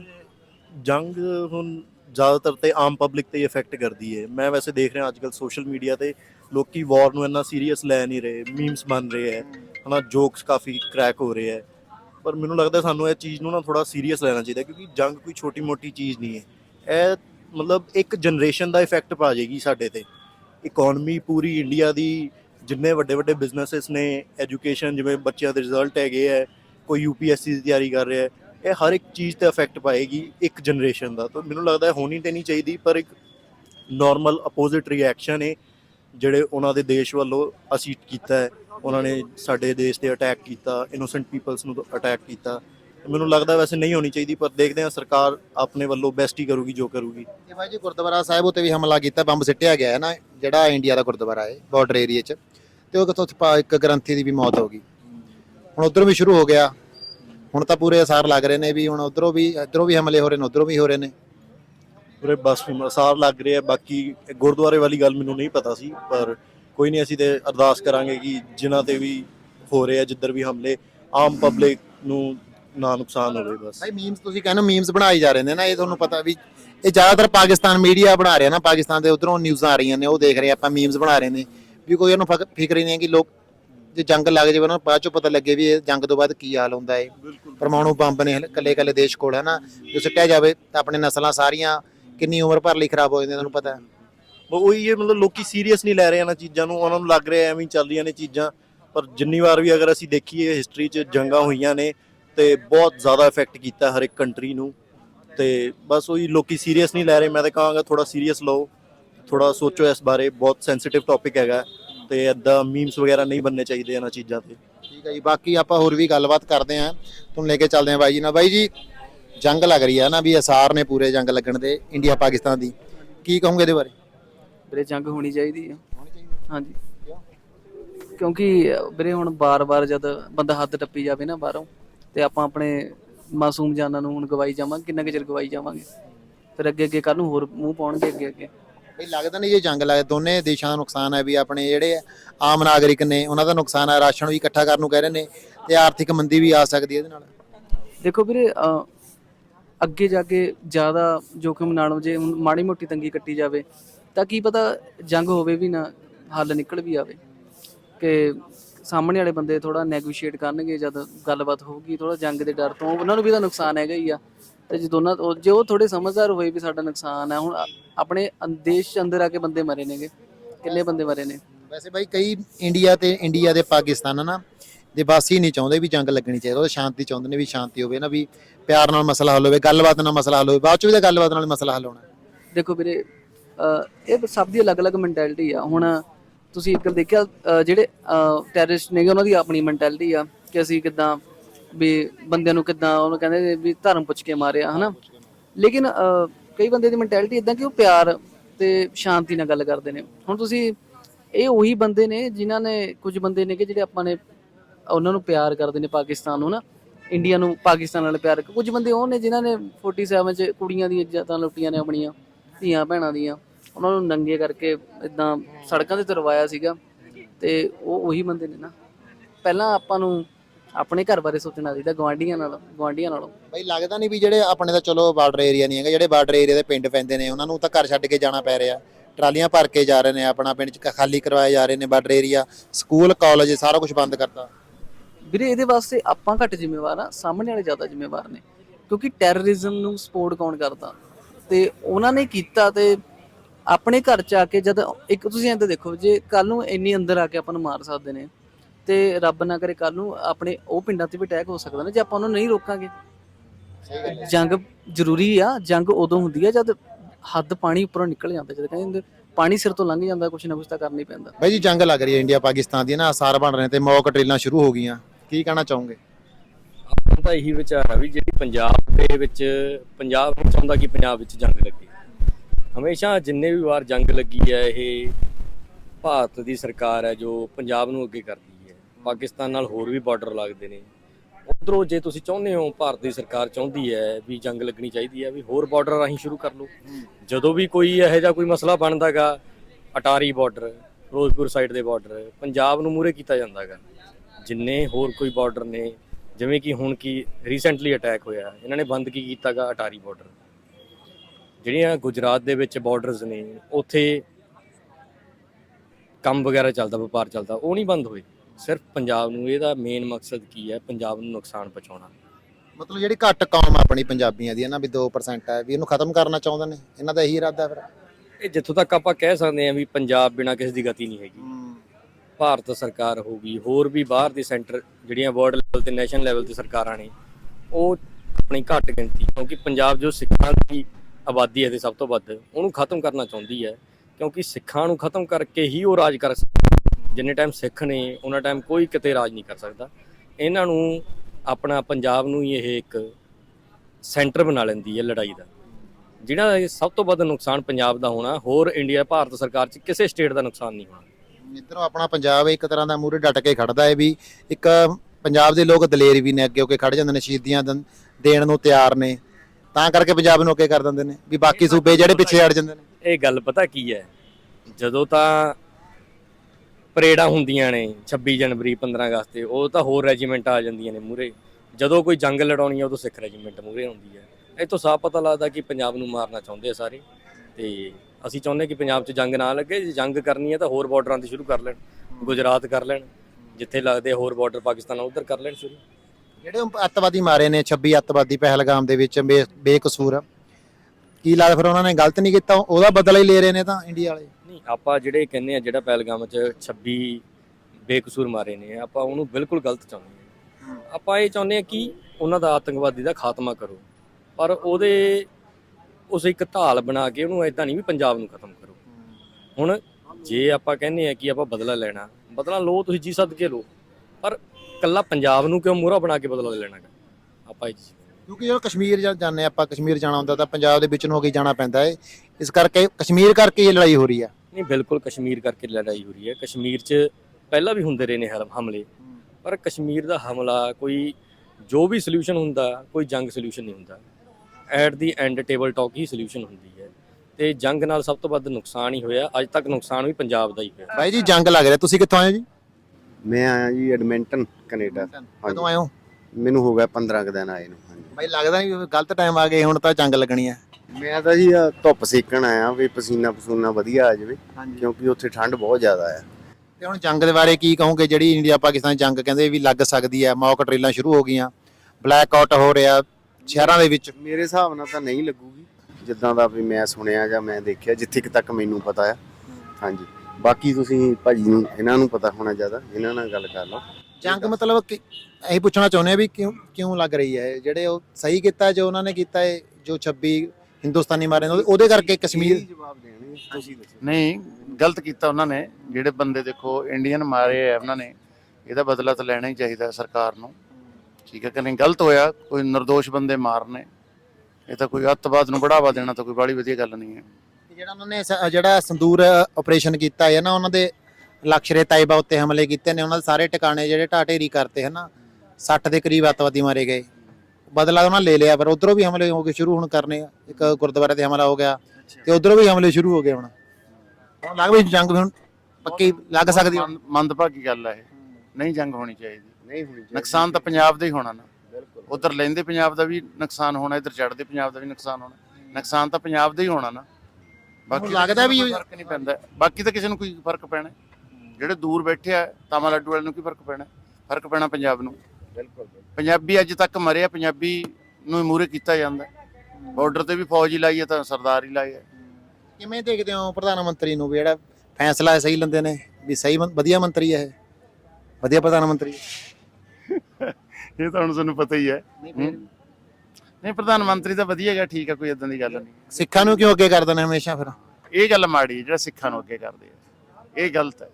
ਜੰਗ ਹੁਣ ਜ਼ਿਆਦਾਤਰ ਤੇ ਆਮ ਪਬਲਿਕ ਤੇ ਇਫੈਕਟ ਕਰਦੀ ਹੈ। ਮੈਂ ਵੈਸੇ ਦੇਖ ਰਿਹਾ ਅੱਜਕੱਲ ਸੋਸ਼ਲ ਮੀਡੀਆ ਤੇ ਲੋਕੀ ਵਾਰ ਨੂੰ ਇੰਨਾ ਸੀਰੀਅਸ ਲੈ ਨਹੀਂ ਰਹੇ ਮੀਮਸ ਬਣ ਰਹੇ ਹੈ ਹਨਾ ਜੋਕਸ ਕਾਫੀ ਕ੍ਰੈਕ ਹੋ ਰਹੇ ਹੈ। ਪਰ ਮੈਨੂੰ ਲੱਗਦਾ ਸਾਨੂੰ ਇਹ ਚੀਜ਼ ਨੂੰ ਨਾ ਥੋੜਾ ਸੀਰੀਅਸ ਲੈਣਾ ਚਾਹੀਦਾ ਕਿਉਂਕਿ ਜੰਗ ਕੋਈ ਛੋਟੀ ਮੋਟੀ ਚੀਜ਼ ਨਹੀਂ ਹੈ। ਇਹ ਮਤਲਬ ਇੱਕ ਜਨਰੇਸ਼ਨ ਦਾ ਇਫੈਕਟ ਪਾ ਜਾਏਗੀ ਸਾਡੇ ਤੇ। ਇਕਨੋਮੀ ਪੂਰੀ ਇੰਡੀਆ ਦੀ ਜਿੰਨੇ ਵੱਡੇ ਵੱਡੇ ਬਿਜ਼ਨੈਸਸ ਨੇ ਐਜੂਕੇਸ਼ਨ ਜਿਵੇਂ ਬੱਚਿਆਂ ਦੇ ਰਿਜ਼ਲਟ ਹੈਗੇ ਹੈ, ਕੋਈ ਯੂਪੀਐਸਸੀ ਦੀ ਤਿਆਰੀ ਕਰ ਰਿਹਾ ਹੈ, ਇਹ ਹਰ ਇੱਕ ਚੀਜ਼ ਤੇ ਇਫੈਕਟ ਪਾਏਗੀ ਇੱਕ ਜਨਰੇਸ਼ਨ ਦਾ। ਤਾਂ ਮੈਨੂੰ ਲੱਗਦਾ ਹੋਣੀ ਤੇ ਨਹੀਂ ਚਾਹੀਦੀ, ਪਰ ਇੱਕ ਨਾਰਮਲ ਅਪੋਜ਼ਿਟ ਰਿਐਕਸ਼ਨ ਹੈ ਜਿਹੜੇ ਉਹਨਾਂ ਦੇ ਦੇਸ਼ ਵੱਲੋਂ ਅਸੀਂ ਕੀਤਾ ਹੈ। ਉਹਨਾਂ ਨੇ ਸਾਡੇ ਦੇਸ਼ ਤੇ ਅਟੈਕ ਕੀਤਾ ਇਨੋਸੈਂਟ ਪੀਪਲਸ ਨੂੰ ਅਟੈਕ ਕੀਤਾ। ਮੈਨੂੰ ਲੱਗਦਾ ਵੈਸੇ ਨਹੀਂ ਹੋਣੀ ਚਾਹੀਦੀ ਪਰ ਦੇਖਦੇ ਹਾਂ ਸਰਕਾਰ ਆਪਣੇ ਵੱਲੋਂ ਬੈਸਟ ਹੀ ਕਰੂਗੀ ਜੋ ਕਰੂਗੀ। ਇਹ ਭਾਈ ਜੀ ਗੁਰਦੁਆਰਾ ਸਾਹਿਬ ਉਤੇ ਵੀ ਹਮਲਾ ਕੀਤਾ ਬੰਬ ਸਿੱਟਿਆ ਗਿਆ ਹੈ ਨਾ ਜਿਹੜਾ ਇੰਡੀਆ ਦਾ ਗੁਰਦੁਆਰਾ ਹੈ ਬਾਰਡਰ ਏਰੀਆ 'ਚ। ਤੇ ਉਹ ਕਿਥੋਂ ਇੱਕ ਗ੍ਰੰਥੀ ਦੀ ਵੀ ਮੌਤ ਹੋ ਗਈ। ਹੁਣ ਉਧਰੋਂ ਵੀ ਸ਼ੁਰੂ ਹੋ ਗਿਆ। ਹੁਣ ਤਾਂ ਪੂਰੇ ਅਸਾਰ ਲੱਗ ਰਹੇ ਨੇ ਵੀ ਹੁਣ ਉਧਰੋਂ ਵੀ ਇਧਰੋਂ ਵੀ ਹਮਲੇ ਹੋ ਰਹੇ ਨੇ ਉਧਰੋਂ ਵੀ ਹੋ ਰਹੇ ਨੇ। ਉਰੇ ਬਸ ਅਸਾਰ ਲੱਗ ਰਿਹਾ ਬਾਕੀ ਗੁਰਦੁਆਰੇ ਵਾਲੀ ਗੱਲ ਮੈਨੂੰ ਨਹੀਂ ਪਤਾ ਸੀ ਪਰ ਕੋਈ ਨਹੀਂ ਅਸੀਂ ਤੇ ਅਰਦਾਸ ਕਰਾਂਗੇ ਕਿ ਜਿਨ੍ਹਾਂ ਤੇ ਵੀ ਹੋ ਰਹੇ ਆ ਜਿੱਧਰ ਵੀ ਹਮਲੇ ਆਮ ਪਬਲਿਕ ਨੂੰ ਨਾ ਨੁਕਸਾਨ ਹੋਵੇ ਬਸ। ਭਾਈ ਮੀਮਸ ਤੁਸੀਂ ਕਹਿੰਦੇ ਮੀਮਸ ਬਣਾਈ ਜਾ ਰਹੇ ਨੇ ਨਾ ਇਹ ਤੁਹਾਨੂੰ ਪਤਾ ਵੀ ਇਹ ਜ਼ਿਆਦਾਤਰ ਪਾਕਿਸਤਾਨ ਮੀਡੀਆ ਬਣਾ ਰਿਹਾ ਨਾ ਪਾਕਿਸਤਾਨ ਦੇ ਉਧਰੋਂ ਨਿਊਜ਼ਾਂ ਆ ਰਹੀਆਂ ਨੇ ਉਹ ਦੇਖ ਰਹੇ ਆਪਾਂ ਮੀਮਸ ਬਣਾ ਰਹੇ ਨੇ ਵੀ ਕੋਈ ਉਹਨੂੰ ਫਕ- ਫਿਕਰ ਹੀ ਨਹੀਂ ਹੈ ਕਿ ਲੋਕ ਜੇ ਜੰਗ ਲੱਗ ਜਾਵੇ ਉਹਨਾਂ ਨੂੰ ਬਾਅਦ ਚੋਂ ਪਤਾ ਲੱਗੇ ਵੀ ਇਹ ਜੰਗ ਤੋਂ ਬਾਅਦ ਕੀ ਹਾਲ ਹੁੰਦਾ ਹੈ। ਪਰਮਾਣੂ ਬੰਬ ਨੇ ਕੱਲੇ ਕੱਲੇ ਦੇਸ਼ ਕੋਲ ਹੈ ਨਾ ਜੇ ਸਿੱਟਿਆ ਜਾਵੇ ਤਾਂ ਆਪਣੇ ਨਸਲਾਂ ਸਾਰੀਆਂ ਕਿੰਨੀ ਉਮਰ ਭਰ ਲਈ ਖਰਾਬ ਹੋ ਜਾਂਦੀਆਂ ਤੁਹਾਨੂੰ ਪਤਾ ਹੈ। ਉਹ ਉਹੀ ਹੈ, ਮਤਲਬ ਲੋਕੀ ਸੀਰੀਅਸ ਨਹੀਂ ਲੈ ਰਹੇ ਇਹਨਾਂ ਚੀਜ਼ਾਂ ਨੂੰ, ਉਹਨਾਂ ਨੂੰ ਲੱਗ ਰਿਹਾ ਐਵੇਂ ਚੱਲ ਰਹੀਆਂ ਨੇ ਚੀਜ਼ਾਂ। ਪਰ ਜਿੰਨੀ ਵਾਰ ਵੀ ਅਗਰ ਅਸੀਂ ਦੇਖੀਏ ਹਿਸਟਰੀ 'ਚ ਜੰਗਾਂ ਹੋਈਆਂ ਨੇ ਤੇ ਬਹੁਤ ਜ਼ਿਆਦਾ ਇਫੈਕਟ ਕੀਤਾ ਹਰ ਇੱਕ ਕੰਟਰੀ ਨੂੰ। ਤੇ ਬਸ ਉਹੀ ਲੋਕੀ ਸੀਰੀਅਸ ਨਹੀਂ ਲੈ ਰਹੇ। ਮੈਂ ਤਾਂ ਕਹਾਂਗਾ ਥੋੜਾ ਸੀਰੀਅਸ ਲਓ। ਥੋੜਾ ਸੋਚੋ ਇਸ ਬਾਰੇ। ਬਹੁਤ ਸੈਂਸਿਟਿਵ ਟੌਪਿਕ ਹੈਗਾ। ਤੇ ਐਦਾਂ ਮੀਮਸ ਵਗੈਰਾ ਨਹੀਂ ਬਣਨੇ ਚਾਹੀਦੇ ਇਹਨਾਂ ਚੀਜ਼ਾਂ ਤੇ। ਠੀਕ ਹੈ ਜੀ। ਬਾਕੀ ਆਪਾਂ ਹੋਰ ਵੀ ਗੱਲਬਾਤ ਕਰਦੇ ਆਂ ਤੁਹਾਨੂੰ ਲੈ ਕੇ ਚੱਲਦੇ ਆਂ ਬਾਈ ਜੀ ਨਾਲ। ਬਾਈ ਜੀ, ਜੰਗ ਲੱਗ ਰਹੀ ਹੈ ਨਾ ਵੀ ਅਸਾਰ ਨੇ ਪੂਰੇ ਜੰਗ ਲੱਗਣ ਦੇ, ਇੰਡੀਆ ਪਾਕਿਸਤਾਨ ਦੀ। ਕੀ ਕਹੋਗੇ ਇਹਦੇ ਬਾਰੇ? ਵੀਰੇ ਜੰਗ ਹੋਣੀ ਚਾਹੀਦੀ ਹੈ ਹਾਂਜੀ। ਕਿਉਂਕਿ ਵੀਰੇ ਹੁਣ ਬਾਰ-ਬਾਰ ਜਦ ਬੰਦਾ ਹੱਦ ਟੱਪੀ ਜਾਵੇ ਨਾ ਬਾਹਰੋਂ ਤੇ ਆਪਾਂ ਆਪਣੇ ਮਾਸੂਮ ਜਾਨਾਂ ਨੂੰ ਹੁਣ ਗਵਾਈ ਜਾਵਾਂਗੇ ਕਿੰਨਾ ਕੁ ਚਿਰ ਗਵਾਈ ਜਾਵਾਂਗੇ। ਫਿਰ ਅੱਗੇ ਅੱਗੇ ਕੱਲ ਨੂੰ ਹੋਰ ਮੂੰਹ ਪਾਉਣਗੇ ਅੱਗੇ ਅੱਗੇ ਬਈ ਲੱਗਦਾ ਨਹੀਂ ਇਹ ਜੰਗ ਲੱਗ ਦੋਨੇ ਦੇਸ਼ਾਂ ਦਾ ਨੁਕਸਾਨ ਹੈ ਵੀ ਆਪਣੇ ਜਿਹੜੇ ਆਮ ਨਾਗਰਿਕ ਨੇ ਉਹਨਾਂ ਦਾ ਨੁਕਸਾਨ ਹੈ ਰਾਸ਼ਨ ਵੀ ਇਕੱਠਾ ਕਰਨ ਨੂੰ ਕਹਿ ਰਹੇ ਨੇ ਤੇ ਆਰਥਿਕ ਮੰਦੀ ਵੀ ਆ ਸਕਦੀ ਹੈ ਇਹਦੇ ਨਾਲ। ਦੇਖੋ ਵੀਰੇ ਅ, ਅੱਗੇ ਜਾ ਕੇ ਜ਼ਿਆਦਾ ਜੋਖਿਮ ਨਾਲੋਂ ਜੇ ਹੁਣ ਮਾੜੀ ਮੋਟੀ ਤੰਗੀ ਕੱਟੀ ਜਾਵੇ ਤਾਂ ਕੀ ਪਤਾ ਜੰਗ ਹੋਵੇ ਵੀ ਨਾ ਹੱਲ ਨਿਕਲ ਵੀ ਆਵੇ। ਕਿ ਸਾਹਮਣੇ ਵਾਲੇ ਬੰਦੇ ਥੋੜਾ ਨੈਗੋਸ਼ੀਏਟ ਕਰਨਗੇ ਜਦ ਗੱਲਬਾਤ ਹੋਊਗੀ ਥੋੜਾ ਜੰਗ ਦੇ ਡਰ ਤੋਂ ਉਹਨਾਂ ਨੂੰ ਵੀ ਤਾਂ ਨੁਕਸਾਨ ਹੈਗਾ ਹੀ ਆ। ਤੇ ਜੇ ਦੋਨਾਂ ਜੇ ਉਹ ਥੋੜੇ ਸਮਝਦਾਰ ਹੋਏ ਵੀ ਸਾਡਾ ਨੁਕਸਾਨ ਹੈ ਹੁਣ ਆਪਣੇ ਅੰ- ਦੇਸ਼ 'ਚ ਅੰਦਰ ਆ ਕੇ ਬੰਦੇ ਮਰੇ ਨੇਗੇ। ਕਿੰਨੇ ਬੰਦੇ ਮਰੇ ਨੇ? ਵੈਸੇ ਬਾਈ ਕਈ ਇੰਡੀਆ ਤੇ ਇੰਡੀਆ ਦੇ ਪਾਕਿਸਤਾਨ ਨਾ ਦੇ ਵਾਸੀ ਨਹੀਂ ਚਾਹੁੰਦੇ ਵੀ ਜੰਗ ਲੱਗਣੀ ਚਾਹੀਦੀ ਉਹ ਸ਼ਾਂਤੀ ਚਾਹੁੰਦੇ ਨੇ ਵੀ ਸ਼ਾਂਤੀ ਹੋਵੇ ਨਾ ਵੀ ਪਿਆਰ ਨਾਲ ਮਸਲਾ ਹੱਲ ਹੋਵੇ ਗੱਲਬਾਤ ਨਾਲ ਮਸਲਾ ਹੱਲ ਹੋਵੇ ਬਾਅਦ ਚ ਵੀ ਤਾਂ ਗੱਲਬਾਤ ਨਾਲ ਮਸਲਾ ਹੱਲ ਹੋਣਾ। ਦੇਖੋ ਵੀਰੇ ਇਹ ਸਭ ਦੀ ਅਲੱਗ-ਅਲੱਗ ਮੈਂਟੈਲਿਟੀ ਆ। ਹੁਣ ਤੁਸੀਂ ਇੱਕ ਦੇਖਿਆ ਜਿਹੜੇ ਟੈਰਰਿਸਟ ਨੇਗੇ ਉਹਨਾਂ ਦੀ ਆਪਣੀ ਮੈਂਟੈਲਿਟੀ ਆ ਕਿ ਅਸੀਂ ਕਿਦਾਂ ਵੀ ਬੰਦਿਆਂ ਨੂੰ ਕਿਦਾਂ ਉਹਨੂੰ ਕਹਿੰਦੇ ਵੀ ਧਰਮ ਪੁੱਛ ਕੇ ਮਾਰਿਆ ਹਨਾ? ਲੇਕਿਨ ਕਈ ਬੰਦੇ ਦੀ ਮੈਂਟੈਲਿਟੀ ਇਦਾਂ ਕਿ ਉਹ ਪਿਆਰ ਤੇ ਸ਼ਾਂਤੀ ਨਾਲ ਗੱਲ ਕਰਦੇ ਨੇ। ਹੁਣ ਤੁਸੀਂ ਇਹ ਉਹੀ ਬੰਦੇ ਨੇ ਜਿਨ੍ਹਾਂ ਨੇ ਕੁਝ ਬੰਦੇ ਨੇ ਕਿ ਜਿਹੜੇ ਆਪਾਂ ਨੇ ਉਹਨਾਂ ਨੂੰ ਪਿਆਰ ਕਰਦੇ ਨੇ ਪਾਕਿਸਤਾਨ ਨੂੰ ਨਾ ਇੰਡੀਆ ਨੂੰ ਪਾਕਿਸਤਾਨ ਨਾਲ ਪਿਆਰ ਕੁਝ ਬੰਦੇ ਉਹ ਨੇ ਜਿਨ੍ਹਾਂ ਨੇ 47 ਚ ਕੁੜੀਆਂ ਦੀਆਂ ਇੱਜ਼ਤਾਂ ਲੁੱਟੀਆਂ ਨੇ ਆਪਣੀਆਂ ਧੀਆਂ ਭੈਣਾਂ ਦੀਆਂ। ਉਹਨਾਂ ਨੂੰ ਨੰਗੇ ਕਰਕੇ ਇਦਾਂ ਸੜਕਾਂ ਤੇ ਤੁਰਵਾਇਆ ਸੀਗਾ ਤੇ ਉਹ ਉਹੀ ਬੰਦੇ ਨੇ ਨਾ। ਪਹਿਲਾਂ ਆਪਾਂ ਨੂੰ ਆਪਣੇ ਘਰ ਬਾਰੇ ਸੋਚਣਾ ਚਾਹੀਦਾ ਗਵਾਂਢੀਆਂ ਨਾਲ ਗਵਾਂਢੀਆਂ ਨਾਲੋਂ। ਬਾਈ ਲੱਗਦਾ ਨਹੀਂ ਵੀ ਜਿਹੜੇ ਆਪਣੇ ਤਾਂ ਚਲੋ ਬਾਰਡਰ ਏਰੀਆ ਨਹੀਂ ਹੈਗਾ ਜਿਹੜੇ ਬਾਰਡਰ ਏਰੀਆ ਦੇ ਪਿੰਡ ਪੈਂਦੇ ਨੇ ਉਹਨਾਂ ਨੂੰ ਤਾਂ ਘਰ ਛੱਡ ਕੇ ਜਾਣਾ ਪੈ ਰਿਹਾ। ਟਰਾਲੀਆਂ ਭਰ ਕੇ ਜਾ ਰਹੇ ਨੇ ਆਪਣਾ ਪਿੰਡ ਚ ਖਾਲੀ ਕਰਵਾਏ ਜਾ ਰਹੇ ਨੇ ਬਾਰਡਰ ਏਰੀਆ ਸਕੂਲ ਕਾਲਜ ਸਾਰਾ ਕੁਝ ਬੰਦ ਕਰਤਾ। ਵੀਰੇ ਇਹਦੇ ਵਾਸਤੇ ਆਪਾਂ ਘੱਟ ਜ਼ਿੰਮੇਵਾਰ ਆ ਸਾਹਮਣੇ ਵਾਲੇ ਜ਼ਿਆਦਾ ਜ਼ਿੰਮੇਵਾਰ ਨੇ। ਕਿਉਂਕਿ ਟੈਰਰਿਜ਼ਮ ਨੂੰ ਸਪੋਰਟ ਕੌਣ ਕਰਦਾ? ਤੇ ਉਹਨਾਂ ਨੇ ਕੀਤਾ ਤੇ ਆਪਣੇ ਘਰ ਚ ਆ ਕੇ ਜਦ ਇੱਕ ਤੁਸੀਂ ਐਂ ਦੇਖੋ ਜੇ ਕੱਲ ਨੂੰ ਇੰਨੀ ਅੰਦਰ ਆ ਕੇ ਆਪਾਂ ਨੂੰ ਮਾਰ ਸਕਦੇ ਨੇ ਤੇ ਰੱਬ ਨਾ ਕਰੇ ਕੱਲ ਨੂੰ ਆਪਣੇ ਉਹ ਪਿੰਡਾਂ ਤੇ ਵੀ ਅਟੈਕ ਹੋ ਸਕਦਾ ਨਾ ਜੇ ਆਪਾਂ ਉਹਨੂੰ ਨਹੀਂ ਰੋਕਾਂਗੇ। ਜੰਗ ਜ਼ਰੂਰੀ ਆ ਜੰਗ ਉਦੋਂ ਹੁੰਦੀ ਆ ਜਦ ਹੱਦ ਪਾਣੀ ਉੱਪਰੋਂ ਨਿਕਲ ਜਾਂਦਾ ਜਦ ਕਹਿੰਦੇ ਹੁੰਦੇ, ਪਾਣੀ ਸਿਰ ਤੋਂ ਲੰਘ ਜਾਂਦਾ ਕੁਛ ਨਾ ਕੁਛ ਤਾਂ ਕਰਨਾ ਹੀ ਪੈਂਦਾ। ਬਾਈ ਜੀ ਜੰਗ ਲੱਗ ਰਹੀ ਹੈ ਇੰਡੀਆ ਪਾਕਿਸਤਾਨ ਦੀ ਨਾ ਆਸਾਰ ਬਣ ਰਹੇ ਨੇ ਤੇ ਮੌਕ ਟ੍ਰੇਲਾਂ ਸ਼ੁਰੂ ਹੋ ਗਈਆਂ। ਕੀ ਕਹਿਣਾ ਚਾਹੋਗੇ? ਆਪਣਾ ਤਾਂ ਇਹੀ ਵਿਚਾਰ ਆ ਵੀ ਜਿਹੜੀ ਪੰਜਾਬ ਦੇ ਵਿੱਚ ਪੰਜਾਬ ਨਹੀਂ ਚਾਹੁੰਦਾ ਕਿ ਪੰਜਾਬ ਵਿੱਚ ਜੰਗ ਲੱਗੇ। ਹਮੇਸ਼ਾ ਜਿੰਨੇ ਵੀ ਵਾਰ ਜੰਗ ਲੱਗੀ ਹੈ, ਇਹ ਭਾਰਤ ਦੀ ਸਰਕਾਰ ਹੈ ਜੋ ਪੰਜਾਬ ਨੂੰ ਅੱਗੇ ਕਰਦੀ ਹੈ। ਪਾਕਿਸਤਾਨ ਨਾਲ ਹੋਰ ਵੀ ਬਾਰਡਰ ਲੱਗਦੇ ਨੇ। ਉਧਰੋਂ ਜੇ ਤੁਸੀਂ ਚਾਹੁੰਦੇ ਹੋ, ਭਾਰਤ ਦੀ ਸਰਕਾਰ ਚਾਹੁੰਦੀ ਹੈ ਵੀ ਜੰਗ ਲੱਗਣੀ ਚਾਹੀਦੀ ਹੈ, ਵੀ ਹੋਰ ਬਾਰਡਰ ਰਾਹੀਂ ਸ਼ੁਰੂ ਕਰ ਲਓ। ਜਦੋਂ ਵੀ ਕੋਈ ਇਹੋ ਜਿਹਾ ਕੋਈ ਮਸਲਾ ਬਣਦਾਗਾ, ਅਟਾਰੀ ਬਾਰਡਰ ਫਿਰੋਜ਼ਪੁਰ ਸਾਈਡ ਦੇ ਬਾਰਡਰ ਪੰਜਾਬ ਨੂੰ ਮੂਰੇ ਕੀਤਾ ਜਾਂਦਾਗਾ। ਜਿੰਨੇ ਹੋਰ ਕੋਈ ਬਾਰਡਰ ਨੇ, ਜਿਵੇਂ ਕਿ ਹੁਣ ਕੀ ਰੀਸੈਂਟਲੀ ਅਟੈਕ ਹੋਇਆ, ਇਹਨਾਂ ਨੇ ਬੰਦ ਕੀ ਕੀਤਾਗਾ ਅਟਾਰੀ ਬਾਰਡਰ ਜਿਹੜੀਆਂ ਗੁਜਰਾਤ ਦੇ ਵਿੱਚ ਬਾਰਡਰਸ ਨੇ ਉੱਥੇ ਕੰਮ ਵਗੈਰਾ ਚੱਲਦਾ ਵਪਾਰ ਚੱਲਦਾ ਉਹ ਨਹੀਂ ਬੰਦ ਹੋਏ। ਸਿਰਫ ਪੰਜਾਬ ਨੂੰ ਇਹਦਾ ਮੇਨ ਮਕਸਦ ਕੀ ਹੈ? ਪੰਜਾਬ ਨੂੰ ਨੁਕਸਾਨ ਪਹੁੰਚਾਉਣਾ। ਮਤਲਬ ਜਿਹੜੀ ਘੱਟ ਕੌਮ ਆ ਆਪਣੀ ਪੰਜਾਬੀਆਂ ਦੀ ਹੈ ਨਾ ਵੀ 2% ਹੈ ਵੀ ਇਹਨੂੰ ਖਤਮ ਕਰਨਾ ਚਾਹੁੰਦੇ ਨੇ? ਇਹਨਾਂ ਦਾ ਇਹੀ ਇਰਾਦਾ ਫਿਰ? ਇਹ ਜਿੱਥੋਂ ਤੱਕ ਆਪਾਂ ਕਹਿ ਸਕਦੇ ਹਾਂ ਵੀ ਪੰਜਾਬ ਬਿਨਾਂ ਕਿਸੇ ਦੀ ਗਤੀ ਨਹੀਂ ਹੈਗੀ। ਭਾਰਤ ਸਰਕਾਰ ਹੋਊਗੀ ਹੋਰ ਵੀ ਬਾਹਰ ਦੀ ਸੈਂਟਰ ਜਿਹੜੀਆਂ ਵਰਲਡ ਲੈਵਲ ਤੇ ਨੈਸ਼ਨਲ ਲੈਵਲ ਤੇ ਸਰਕਾਰਾਂ ਨੇ ਉਹ ਆਪਣੀ ਘੱਟ ਗਿਣਤੀ ਕਿਉਂਕਿ ਪੰਜਾਬ ਜੋ ਸਿੱਖਾਂ ਦੀ ਆਬਾਦੀ ਹੈ ਤੇ ਸਭ ਤੋਂ ਵੱਧ, ਉਹਨੂੰ ਖਤਮ ਕਰਨਾ ਚਾਹੁੰਦੀ ਹੈ, ਕਿਉਂਕਿ ਸਿੱਖਾਂ ਨੂੰ ਖਤਮ ਕਰਕੇ ਹੀ ਉਹ ਰਾਜ ਕਰ ਸਕਦੀ। ਜਿੰਨੇ ਟਾਈਮ ਸਿੱਖ ਨੇ, ਉਹਨਾਂ ਟਾਈਮ ਕੋਈ ਕਿਤੇ ਰਾਜ ਨਹੀਂ ਕਰ ਸਕਦਾ। ਇਹਨਾਂ ਨੂੰ ਆਪਣਾ ਪੰਜਾਬ ਨੂੰ ਹੀ ਇਹ ਇੱਕ ਸੈਂਟਰ ਬਣਾ ਲੈਂਦੀ ਹੈ ਲੜਾਈ ਦਾ। ਜਿਹੜਾ ਸਭ ਤੋਂ ਵੱਧ ਨੁਕਸਾਨ ਪੰਜਾਬ ਦਾ ਹੋਣਾ, ਹੋਰ ਇੰਡੀਆ ਭਾਰਤ ਸਰਕਾਰ 'ਚ ਕਿਸੇ ਸਟੇਟ ਦਾ ਨੁਕਸਾਨ ਨਹੀਂ ਹੋਣਾ। ਇੱਧਰੋਂ ਆਪਣਾ ਪੰਜਾਬ ਇੱਕ ਤਰ੍ਹਾਂ ਦਾ ਮੂਰੇ ਡਟ ਕੇ ਖੜਦਾ ਹੈ ਵੀ ਇੱਕ ਪੰਜਾਬ ਦੇ ਲੋਕ ਦਲੇਰ ਵੀ ਨੇ ਅੱਗੇ ਹੋ ਕੇ ਖੜ ਜਾਂਦੇ ਨੇ, ਸ਼ਹੀਦੀਆਂ ਦੇਣ ਨੂੰ ਤਿਆਰ ਨੇ। ਤਾਂ ਕਰਕੇ ਪੰਜਾਬ ਨੂੰ ਅੱਗੇ ਕਰ ਦਿੰਦੇ ਨੇ ਵੀ ਬਾਕੀ ਸੂਬੇ ਜਿਹੜੇ ਪਿੱਛੇ ਹਟ ਜਾਂਦੇ ਨੇ। ਇਹ ਗੱਲ ਪਤਾ ਕੀ ਹੈ? ਜਦੋਂ ਤਾਂ ਪਰੇਡਾਂ ਹੁੰਦੀਆਂ ਨੇ 26 ਜਨਵਰੀ 15 ਅਗਸਤ ਤੇ ਉਹ ਤਾਂ ਹੋਰ ਰੈਜੀਮੈਂਟ ਆ ਜਾਂਦੀਆਂ ਨੇ ਮੂਰੇ ਜਦੋਂ ਕੋਈ ਜੰਗ ਲੜਾਉਣੀ ਹੈ ਉਦੋਂ ਸਿੱਖ ਰੈਜੀਮੈਂਟ ਮੂਰੇ ਹੁੰਦੀ ਹੈ। ਇਹ ਤੋਂ ਸਾਫ਼ ਪਤਾ ਲੱਗਦਾ ਕਿ ਪੰਜਾਬ ਨੂੰ ਮਾਰਨਾ ਚਾਹੁੰਦੇ ਆ ਸਾਰੇ। ਤੇ ਅਸੀਂ ਚਾਹੁੰਦੇ ਕਿ ਪੰਜਾਬ 'ਚ ਜੰਗ ਨਾ ਲੱਗੇ ਜੇ ਜੰਗ ਕਰਨੀ ਹੈ ਤਾਂ ਹੋਰ ਬਾਰਡਰਾਂ ਤੇ ਸ਼ੁਰੂ ਕਰ ਲੈਣ ਗੁਜਰਾਤ ਕਰ ਲੈਣ ਜਿੱਥੇ ਲੱਗਦੇ ਆ ਹੋਰ ਬਾਰਡਰ ਪਾਕਿਸਤਾਨ ਨਾਲ ਉਧਰ ਕਰ ਲੈਣ ਸ਼ੁਰੂ। ਜਿਹੜੇ ਅੱਤਵਾਦੀ ਮਾਰੇ ਨੇ 26 ਅੱਤਵਾਦੀ ਪਹਿਲਗਾਮ ਦੇ ਵਿੱਚ ਬੇ- ਬੇਕਸੂਰ। ਕੀ ਲੱਗਦਾ ਫਿਰ ਉਹਨਾਂ ਨੇ ਗਲਤ ਨਹੀਂ ਕੀਤਾ? ਉਹਦਾ ਬਦਲਾ ਹੀ ਲੈ ਰਹੇ ਨੇ ਤਾਂ ਇੰਡੀਆ ਵਾਲੇ। ਨਹੀਂ ਆਪਾਂ ਜਿਹੜੇ ਕਹਿੰਦੇ ਆ ਜਿਹੜਾ ਪਹਿਲਗਾਮ 'ਚ 26 ਬੇਕਸੂਰ ਮਾਰੇ ਨੇ ਆਪਾਂ ਉਹਨੂੰ ਬਿਲਕੁਲ ਗਲਤ ਚਾਹੁੰਦੇ ਆ ਆਪਾਂ ਇਹ ਚਾਹੁੰਦੇ ਆ ਕਿ ਉਹਨਾਂ ਦਾ ਆਤੰਕਵਾਦੀ ਦਾ ਖਾਤਮਾ ਕਰੋ। ਪਰ ਉਹਦੇ ਉਸ ਇੱਕ ਢਾਲ ਬਣਾ ਕੇ ਉਹਨੂੰ ਐਦਾਂ ਨਹੀਂ ਵੀ ਪੰਜਾਬ ਨੂੰ ਖਤਮ ਕਰੋ। ਹੁਣ ਜੇ ਆਪਾਂ ਕਹਿੰਦੇ ਆ ਕਿ ਆਪਾਂ ਬਦਲਾ ਲੈਣਾ ਬਦਲਾ ਲਓ ਤੁਸੀਂ ਜੀ ਸੱਦ ਕੇ ਲਓ। ਪਰ ਕੱਲਾ ਪੰਜਾਬ ਨੂੰ ਕਿਉਂ ਮੋਹਰਾ ਬਣਾ ਕੇ ਬਦਲਾ ਲੈਣਾ ਗਾ? ਆਪਾਂ ਇਹ ਚੀਜ਼ ਕਿਉਂਕਿ ਜਦੋਂ ਕਸ਼ਮੀਰ ਜਾਂ ਜਾਂਦੇ ਆਪਾਂ ਕਸ਼ਮੀਰ ਜਾਣਾ ਹੁੰਦਾ ਤਾਂ ਪੰਜਾਬ ਦੇ ਵਿੱਚ ਨੂੰ ਹੋ ਕੇ ਜਾਣਾ ਪੈਂਦਾ ਹੈ ਇਸ ਕਰਕੇ ਕਸ਼ਮੀਰ ਕਰਕੇ ਇਹ ਲੜਾਈ ਹੋ ਰਹੀ ਆ। ਨਹੀਂ ਬਿਲਕੁਲ ਕਸ਼ਮੀਰ ਕਰਕੇ ਲੜਾਈ ਹੋ ਰਹੀ ਹੈ। ਕਸ਼ਮੀਰ 'ਚ ਪਹਿਲਾਂ ਵੀ ਹੁੰਦੇ ਰਹੇ ਨੇ ਹਰ- ਹਮਲੇ। ਪਰ ਕਸ਼ਮੀਰ ਦਾ ਹਮਲਾ ਕੋਈ ਜੋ ਵੀ ਸੋਲੂਸ਼ਨ ਹੁੰਦਾ ਕੋਈ ਜੰਗ ਸੋਲੂਸ਼ਨ ਨਹੀਂ ਹੁੰਦਾ। At the end table talk he solution ਹੁੰਦੀ ਹੈ। ਤੇ ਜੰਗ ਨਾਲ ਸਭ ਤੋਂ ਵੱਧ ਨੁਕਸਾਨ ਹੀ ਹੋਇਆ। ਅੱਜ ਤੱਕ ਨੁਕਸਾਨ ਵੀ ਪੰਜਾਬ ਦਾ ਹੀ ਹੋਇਆ। ਬਾਈ ਜੀ ਜੰਗ ਲੱਗ ਰਿਹਾ। ਤੁਸੀਂ ਕਿੱਥੋਂ ਆਏ ਹੋ ਜੀ? ਮੈਂ ਆਇਆ ਜੀ ਐਡਮਿੰਟਨ ਕੈਨੇਡਾ। ਕਦੋਂ ਹੋ? ਮੈਨੂੰ ਹੋ ਗਿਆ 15 ਕੁ ਦਿਨ ਆਏ ਨੂੰ ਹਾਂਜੀ। ਬਾਈ ਲੱਗਦਾ ਨਹੀਂ ਗਲਤ ਟਾਈਮ ਆ ਗਏ ਹੁਣ ਤਾਂ ਜੰਗ ਲੱਗਣੀ ਹੈ। ਮੈਂ ਤਾਂ ਜੀ ਆਹ ਧੁੱਪ ਸੇਕਣ ਆਇਆ ਵੀ ਪਸੀਨਾ ਪਸੂਨਾ ਵਧੀਆ ਆ ਜਾਵੇ ਕਿਉਂਕਿ ਉੱਥੇ ਠੰਡ ਬਹੁਤ ਜ਼ਿਆਦਾ ਆ। ਤੇ ਹੁਣ ਜੰਗ ਦੇ ਬਾਰੇ ਕੀ ਕਹੋਗੇ? ਜਿਹੜੀ ਇੰਡੀਆ ਪਾਕਿਸਤਾਨ ਜੰਗ ਕਹਿੰਦੇ ਵੀ ਲੱਗ ਸਕਦੀ ਹੈ ਮੌਕ ਟ੍ਰੇਲਾਂ ਸ਼ੁਰੂ ਹੋ ਗਈਆਂ ਬਲੈਕ ਆਊਟ ਹੋ ਰਿਹਾ ਸ਼ਹਿਰਾਂ ਦੇ ਵਿੱਚ। ਮੇਰੇ ਹਿਸਾਬ ਨਾਲ ਤਾਂ ਨਹੀਂ ਲੱਗੂਗੀ ਜਿੱਦਾਂ ਦਾ ਵੀ ਮੈਂ ਸੁਣਿਆ ਜਾਂ ਮੈਂ ਦੇਖਿਆ ਜਿੱਥੇ ਕੁ ਤੱਕ ਮੈਨੂੰ ਪਤਾ ਆ। ਹਾਂਜੀ। ਬਾਕੀ ਤੁਸੀਂ ਭਾਜੀ ਨੂੰ ਇਹਨਾਂ ਨੂੰ ਪਤਾ ਹੋਣਾ ਜ਼ਿਆਦਾ ਇਹਨਾਂ ਨਾਲ ਗੱਲ ਕਰ ਲਓ। ਜੰਗ ਮਤਲਬ ਕਿ ਅਸੀਂ ਪੁੱਛਣਾ ਚਾਹੁੰਦੇ ਆ ਵੀ ਕਿਉਂ ਕਿਉਂ ਲੱਗ ਰਹੀ ਹੈ ਇਹ? ਜਿਹੜੇ ਉਹ ਸਹੀ ਕੀਤਾ ਜੋ ਉਹਨਾਂ ਨੇ ਕੀਤਾ ਹੈ ਜੋ 26 ਹਿੰਦੁਸਤਾਨੀ ਮਾਰੇ ਨੇ ਉਹਦੇ- ਉਹਦੇ ਕਰਕੇ ਕਸ਼ਮੀਰ ਜਵਾਬ ਦੇਣਗੇ? ਤੁਸੀਂ ਦੱਸੋ। ਨਹੀਂ ਗਲਤ ਕੀਤਾ ਉਹਨਾਂ ਨੇ। ਜਿਹੜੇ ਬੰਦੇ ਦੇਖੋ ਇੰਡੀਅਨ ਮਾਰੇ ਆ ਉਹਨਾਂ ਨੇ ਇਹਦਾ ਬਦਲਾ ਤਾਂ ਲੈਣਾ ਹੀ ਚਾਹੀਦਾ ਸਰਕਾਰ ਨੂੰ। ਠੀਕ ਹੈ ਕਿ ਨਹੀਂ? ਗਲਤ ਹੋਇਆ ਕੋਈ નિર્ਦੋਸ਼ ਬੰਦੇ ਮਾਰਨੇ। ਇਹ ਤਾਂ ਕੋਈ ਅੱਤਵਾਦ ਨੂੰ ਬੜਾਵਾ ਦੇਣਾ ਤਾਂ ਕੋਈ ਬਾੜੀ ਵਧੀਆ ਗੱਲ ਨਹੀਂ ਹੈ। ਜਿਹੜਾ ਉਹਨਾਂ ਨੇ ਸ- ਜਿਹੜਾ ਸੰਦੂਰ ਆਪਰੇਸ਼ਨ ਕੀਤਾ ਹੈ ਨਾ ਉਹਨਾਂ ਦੇ ਲਕਸ਼ਰੇ ਤਾਇਬਾ ਉੱਤੇ ਹਮਲੇ ਕੀਤੇ ਨੇ ਉਹਨਾਂ ਦੇ ਸਾਰੇ ਟਿਕਾਣੇ ਜਿਹੜੇ ਢਾਟੇਰੀ ਕਰਤੇ ਹਨਾ 60 ਦੇ ਕਰੀਬ ਅੱਤਵਾਦੀ ਮਾਰੇ ਗਏ। ਬਦਲਾ ਉਹਨਾਂ ਲੈ ਲਿਆ ਪਰ ਉਧਰੋਂ ਵੀ ਹਮਲੇ ਹੋ ਕੇ ਸ਼ੁਰੂ ਹੁਣ ਕਰਨੇ ਆ ਇੱਕ ਗੁਰਦੁਆਰੇ ਤੇ ਹਮਲਾ ਹੋ ਗਿਆ ਤੇ ਉਧਰੋਂ ਵੀ ਹਮਲੇ ਸ਼ੁਰੂ ਹੋ ਗਏ ਹੁਣ। ਹੁਣ ਲੱਗ ਵੀ ਜੰਗ ਹੁਣ ਪੱਕੀ ਲੱਗ ਸਕਦੀ ਹੈ। ਮੰਦ- ਮੰਦਭਾਗੀ ਗੱਲ ਹੈ ਇਹ। ਨਹੀਂ ਜੰਗ ਹੋਣੀ ਚਾਹੀਦੀ। ਨਹੀਂ ਹੋਣੀ ਚਾਹੀਦੀ। ਨੁਕਸਾਨ ਤਾਂ ਪੰਜਾਬ ਦਾ ਹੀ ਹੋਣਾ ਨਾ। ਬਿਲਕੁਲ। ਉਧਰ ਲੈਂਦੇ ਪੰਜਾਬ ਦਾ ਵੀ ਨੁਕਸਾਨ ਹੋਣਾ ਇਧਰ ਚੜ੍ਹਦੇ ਪੰਜਾਬ ਦਾ ਵੀ ਨੁਕਸਾਨ ਹੋਣਾ। ਨੁਕਸਾਨ ਤਾਂ ਪੰਜਾਬ ਦਾ ਹੀ ਹੋਣਾ ਨਾ। ਬਾਕੀ ਲੱਗਦਾ ਵੀ- ਕੋਈ ਫ਼ਰਕ ਨਹੀਂ ਪੈਂਦਾ। ਬਾਕੀ ਤਾਂ ਕਿਸੇ ਨੂੰ ਕੋਈ ਫ਼ਰਕ ਪੈਣਾ ਜਿਹੜੇ ਦੂਰ ਬੈਠੇ ਆ ਤਾਮਾ ਲੱਡੂ ਵਾਲੇ ਨੂੰ ਕੀ ਫ਼ਰਕ ਪੈਣਾ ਫ਼ਰਕ ਪੈਣਾ ਪੰਜਾਬ ਨੂੰ। ਬਿਲਕੁਲ ਪੰਜਾਬੀ ਅੱਜ ਤੱਕ ਮਰਿਆ ਪੰਜਾਬੀ ਨੂੰ ਮੂਰੇ ਕੀਤਾ ਜਾਂਦਾ ਬਾਰਡਰ ਤੇ ਵੀ ਫੌਜ ਹੀ ਲਾਈ ਹੈ ਤਾਂ ਸਰਦਾਰ ਹੀ ਲਾਈ ਹੈ ਕਿਵੇਂ ਦੇਖਦੇ ਹੋ ਪ੍ਰਧਾਨ ਮੰਤਰੀ ਨੂੰ ਵੀ ਜਿਹੜਾ ਫੈਸਲਾ ਸਹੀ ਲੈਂਦੇ ਨੇ ਵੀ ਸਹੀ ਵਧੀਆ ਮੰਤਰੀ ਹੈ ਇਹ? ਵਧੀਆ ਪ੍ਰਧਾਨ ਮੰਤਰੀ [LAUGHS] ਇਹ ਤਾਂ ਹੁਣ ਤੁਹਾਨੂੰ ਪਤਾ ਹੀ ਹੈ। ਹੂੰ। ਨਹੀਂ ਪ੍ਰਧਾਨ ਮੰਤਰੀ ਤਾਂ ਵਧੀਆ ਹੈਗਾ ਠੀਕ ਹੈ ਕੋਈ ਇਦਾਂ ਦੀ ਗੱਲ ਨਹੀਂ ਸਿੱਖਾਂ ਨੂੰ ਕਿਉਂ ਅੱਗੇ ਕਰਦੇ ਨੇ ਹਮੇਸ਼ਾ ਫਿਰ? ਇਹ ਗੱਲ ਮਾੜੀ ਹੈ ਜਿਹੜਾ ਸਿੱਖਾਂ ਨੂੰ ਅੱਗੇ ਕਰਦੇ ਆ। ਇਹ ਗਲਤ ਹੈ।